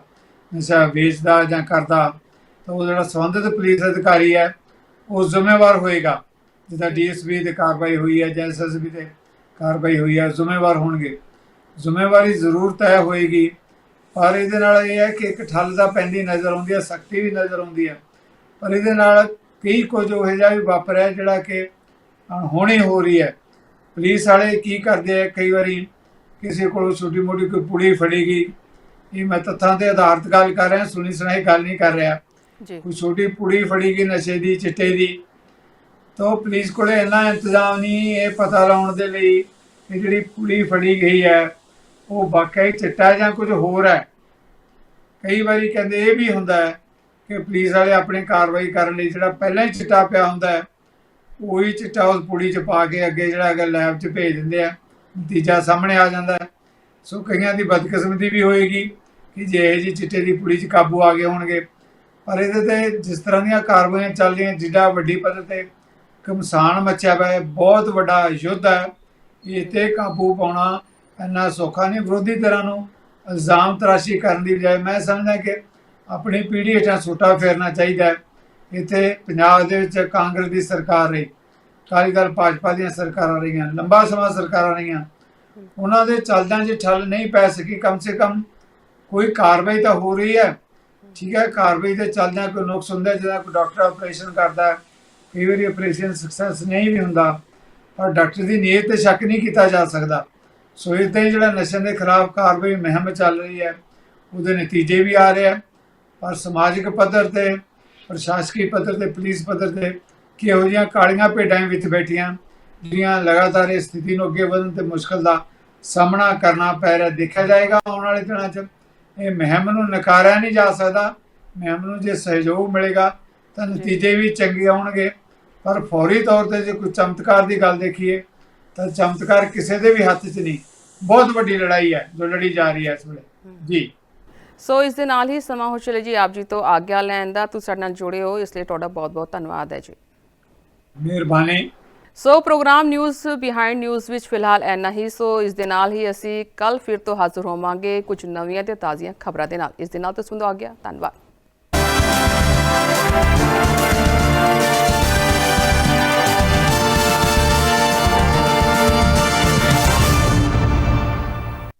ਨਸ਼ਾ ਵੇਚਦਾ ਜਾਂ ਕਰਦਾ, ਤਾਂ ਉਹ ਜਿਹੜਾ ਸੰਬੰਧਿਤ ਪੁਲਿਸ ਅਧਿਕਾਰੀ ਹੈ, ਉਹ ਜ਼ਿੰਮੇਵਾਰ ਹੋਏਗਾ। ਜਿੱਦਾਂ ਡੀਐਸਪੀ ਤੇ ਕਾਰਵਾਈ ਹੋਈ ਹੈ, ਜਾਂ ਐਸਐਸਬੀ ਤੇ ਕਾਰਵਾਈ ਹੋਈ ਹੈ ਜ਼ਿੰਮੇਵਾਰ ਹੋਣਗੇ। ਜ਼ਿੰਮੇਵਾਰੀ ਜ਼ਰੂਰ ਤੈਅ ਹੋਏਗੀ। ਪਰ ਇਹਦੇ ਨਾਲ ਇਹ ਹੈ ਕਿ ਇੱਕ ਠੱਲ ਦਾ ਪੈਂਦੀ ਨਜ਼ਰ ਆਉਂਦੀ ਹੈ ਸਖਤੀ ਵੀ ਨਜ਼ਰ ਆਉਂਦੀ ਹੈ। ਪਰ ਇਹਦੇ ਨਾਲ ਕਈ ਕੁਝ ਉਹ ਜਿਹਾ ਵੀ ਵਾਪਰਿਆ ਜਿਹੜਾ ਕਿ ਅਣਹੋਣੀ ਹੋ ਰਹੀ ਹੈ। ਪੁਲਿਸ ਵਾਲੇ ਕੀ ਕਰਦੇ ਆ ਕਈ ਵਾਰੀ ਕਿਸੇ ਕੋਲੋਂ ਛੋਟੀ ਮੋਟੀ ਕੋਈ ਪੁੜੀ ਫੜੀ ਗਈ। ਇਹ ਮੈਂ ਤੱਥਾਂ ਦੇ ਆਧਾਰਿਤ ਗੱਲ ਕਰ ਰਿਹਾ ਸੁਣੀ ਸੁਣਾਈ ਗੱਲ ਨਹੀਂ ਕਰ ਰਿਹਾ। ਜੀ। ਕੋਈ ਛੋਟੀ ਪੁੜੀ ਫੜੀ ਗਈ ਨਸ਼ੇ ਦੀ ਚਿੱਟੇ ਦੀ। ਤਾਂ ਪੁਲਿਸ ਕੋਲੇ ਇੰਨਾ ਇੰਤਜ਼ਾਮ ਨਹੀਂ ਇਹ ਪਤਾ ਲਾਉਣ ਦੇ ਲਈ ਕਿ ਜਿਹੜੀ ਪੁੜੀ ਫੜੀ ਗਈ ਹੈ ਉਹ ਵਾਕਈ ਚਿੱਟਾ ਜਾਂ ਕੁਝ ਹੋਰ ਹੈ? ਕਈ ਵਾਰੀ ਕਹਿੰਦੇ ਇਹ ਵੀ ਹੁੰਦਾ ਹੈ ਕਿ ਪੁਲਿਸ ਵਾਲੇ ਆਪਣੀ ਕਾਰਵਾਈ ਕਰਨ ਲਈ ਜਿਹੜਾ ਪਹਿਲਾਂ ਹੀ ਚਿੱਟਾ ਪਿਆ ਹੁੰਦਾ ਹੈ, ਉਹੀ ਚਿੱਟਾ ਉਸ ਪੁੜੀ 'ਚ ਪਾ ਕੇ ਅੱਗੇ ਜਿਹੜਾ ਹੈਗਾ ਲੈਬ 'ਚ ਭੇਜ ਦਿੰਦੇ ਆ। ਨਤੀਜਾ ਸਾਹਮਣੇ ਆ ਜਾਂਦਾ ਹੈ। ਸੋ ਕਈਆਂ ਦੀ ਬਦਕਿਸਮਤੀ ਵੀ ਹੋਏਗੀ ਕਿ ਜੇ ਇਹ ਜੀ ਚਿੱਟੇ ਦੀ ਪੁੜੀ 'ਚ ਕਾਬੂ ਆ ਗਏ ਹੋਣਗੇ। ਪਰ ਇਹਦੇ ਤੇ ਜਿਸ ਤਰ੍ਹਾਂ ਦੀਆਂ ਕਾਰਵਾਈਆਂ ਚੱਲ ਰਹੀਆਂ, ਜਿੱਡਾ ਵੱਡੀ ਪੱਧਰ ਤੇ ਕਮਸਾਨ ਮੱਚਿਆ ਪਿਆ ਬਹੁਤ ਵੱਡਾ ਯੁੱਧ ਹੈ। ਇਹ ਤੇ ਕਾਬੂ ਪਾਉਣਾ ਇੰਨਾ ਸੌਖਾ ਨਹੀਂ, ਵਿਰੋਧੀ ਧਿਰਾਂ ਨੂੰ ਇਲਜ਼ਾਮ ਤਰਾਸ਼ੀ ਕਰਨ ਦੀ ਬਜਾਏ ਮੈਂ ਸਮਝਦਾ ਕਿ ਆਪਣੀ ਪੀੜ੍ਹੀ ਹੇਠਾਂ ਛੋਟਾ ਫੇਰਨਾ ਚਾਹੀਦਾ ਹੈ। ਇੱਥੇ ਪੰਜਾਬ ਦੇ ਵਿੱਚ ਕਾਂਗਰਸ ਦੀ ਸਰਕਾਰ ਰਹੀ, ਅਕਾਲੀ ਦਲ, ਭਾਜਪਾ ਦੀਆਂ ਸਰਕਾਰਾਂ ਰਹੀਆਂ, ਲੰਬਾ ਸਮਾਂ ਸਰਕਾਰਾਂ ਰਹੀਆਂ। ਉਹਨਾਂ ਦੇ ਚੱਲਦਿਆਂ ਜੇ ਠੱਲ ਨਹੀਂ ਪੈ ਸਕੀ, ਕਮ ਸੇ ਕਮ ਕੋਈ ਕਾਰਵਾਈ ਤਾਂ ਹੋ ਰਹੀ ਹੈ। ਠੀਕ ਹੈ, ਕਾਰਵਾਈ ਦੇ ਚੱਲਦਿਆਂ ਕੋਈ ਨੁਕਸ ਹੁੰਦਾ, ਜਿਹਦਾ ਕੋਈ ਡਾਕਟਰ ਆਪਰੇਸ਼ਨ ਕਰਦਾ ਕਈ ਵਾਰੀ ਆਪਰੇਸ਼ਨ ਸਕਸੈਸ ਨਹੀਂ ਵੀ ਹੁੰਦਾ, ਪਰ ਡਾਕਟਰ ਦੀ ਨੀਅਤ ਤੇ ਸ਼ੱਕ ਨਹੀਂ ਕੀਤਾ ਜਾ ਸਕਦਾ। ਸੋ ਇਦਾਂ ਹੀ ਜਿਹੜਾ ਨਸ਼ਿਆਂ ਦੇ ਖਿਲਾਫ ਕਾਰਵਾਈ ਮੁਹਿੰਮ ਚੱਲ ਰਹੀ ਹੈ, ਉਹਦੇ ਨਤੀਜੇ ਵੀ ਆ ਰਹੇ ਆ। ਪਰ ਸਮਾਜਿਕ ਪੱਧਰ ਤੇ, ਪ੍ਰਸ਼ਾਸਕੀ ਪੱਧਰ ਤੇ, ਪੁਲਿਸ ਪੱਧਰ ਤੇ ਕਿਹੋ ਜਿਹੀਆਂ ਕਾਲੀਆਂ ਭੇਡਾਂ ਵਿੱਚ ਬੈਠੀਆਂ, ਜਿਹੜੀਆਂ ਲਗਾਤਾਰ ਇਸ ਸਥਿਤੀ ਨੂੰ ਅੱਗੇ ਵਧਣ ਤੇ ਮੁਸ਼ਕਲ ਦਾ ਸਾਹਮਣਾ ਕਰਨਾ ਪੈ ਰਿਹਾ, ਦੇਖਿਆ ਜਾਏਗਾ ਆਉਣ ਵਾਲੇ ਦਿਨਾਂ 'ਚ। ਇਹ ਮੁਹਿੰਮ ਨੂੰ ਨਕਾਰਿਆ ਨਹੀਂ ਜਾ ਸਕਦਾ। ਮਹਿਮ ਨੂੰ ਜੇ ਸਹਿਯੋਗ ਮਿਲੇਗਾ, ਤਾਂ ਨਤੀਜੇ ਵੀ ਚੰਗੇ ਆਉਣਗੇ। ਪਰ ਫੌਰੀ ਤੌਰ ਤੇ ਜੇ ਕੋਈ ਚਮਤਕਾਰ ਦੀ ਗੱਲ ਦੇਖੀਏ ਤਾਂ ਚਮਤਕਾਰ ਕਿਸੇ ਦੇ ਵੀ ਹੱਥ 'ਚ ਨਹੀਂ। ਬਹੁਤ ਵੱਡੀ ਲੜਾਈ ਹੈ ਜੋ ਲੜੀ ਜਾ ਰਹੀ ਹੈ ਇਸ ਵੇਲੇ। ਜੀ। ਸੋ ਇਸ ਦੇ ਨਾਲ ਹੀ ਸਮਾਂ ਹੋ ਚਲੇ ਜੀ ਆਪ ਜੀ ਤੋਂ ਆਗਿਆ ਲੈਣ ਦਾ। ਤੁਸੀਂ ਸਾਡੇ ਨਾਲ ਜੁੜੇ ਹੋ ਇਸ ਲਈ ਤੁਹਾਡਾ ਬਹੁਤ-ਬਹੁਤ ਧੰਨਵਾਦ ਹੈ ਜੀ। ਮਿਹਰਬਾਨੀ। So program news behind news ਵਿੱਚ ਫਿਲਹਾਲ ਇੰਨਾ ਹੀ। ਸੋ ਇਸ ਦੇ ਨਾਲ ਹੀ ਅਸੀਂ ਕੱਲ ਫਿਰ ਤੋਂ ਹਾਜ਼ਰ ਹੋਵਾਂਗੇ ਕੁਝ ਨਵੀਆਂ ਤੇ ਤਾਜ਼ੀਆਂ ਖਬਰਾਂ ਦੇ ਨਾਲ। ਇਸ ਦੇ ਨਾਲ ਤੁਸੀਂ ਨੂੰ ਆ ਗਿਆ ਧੰਨਵਾਦ।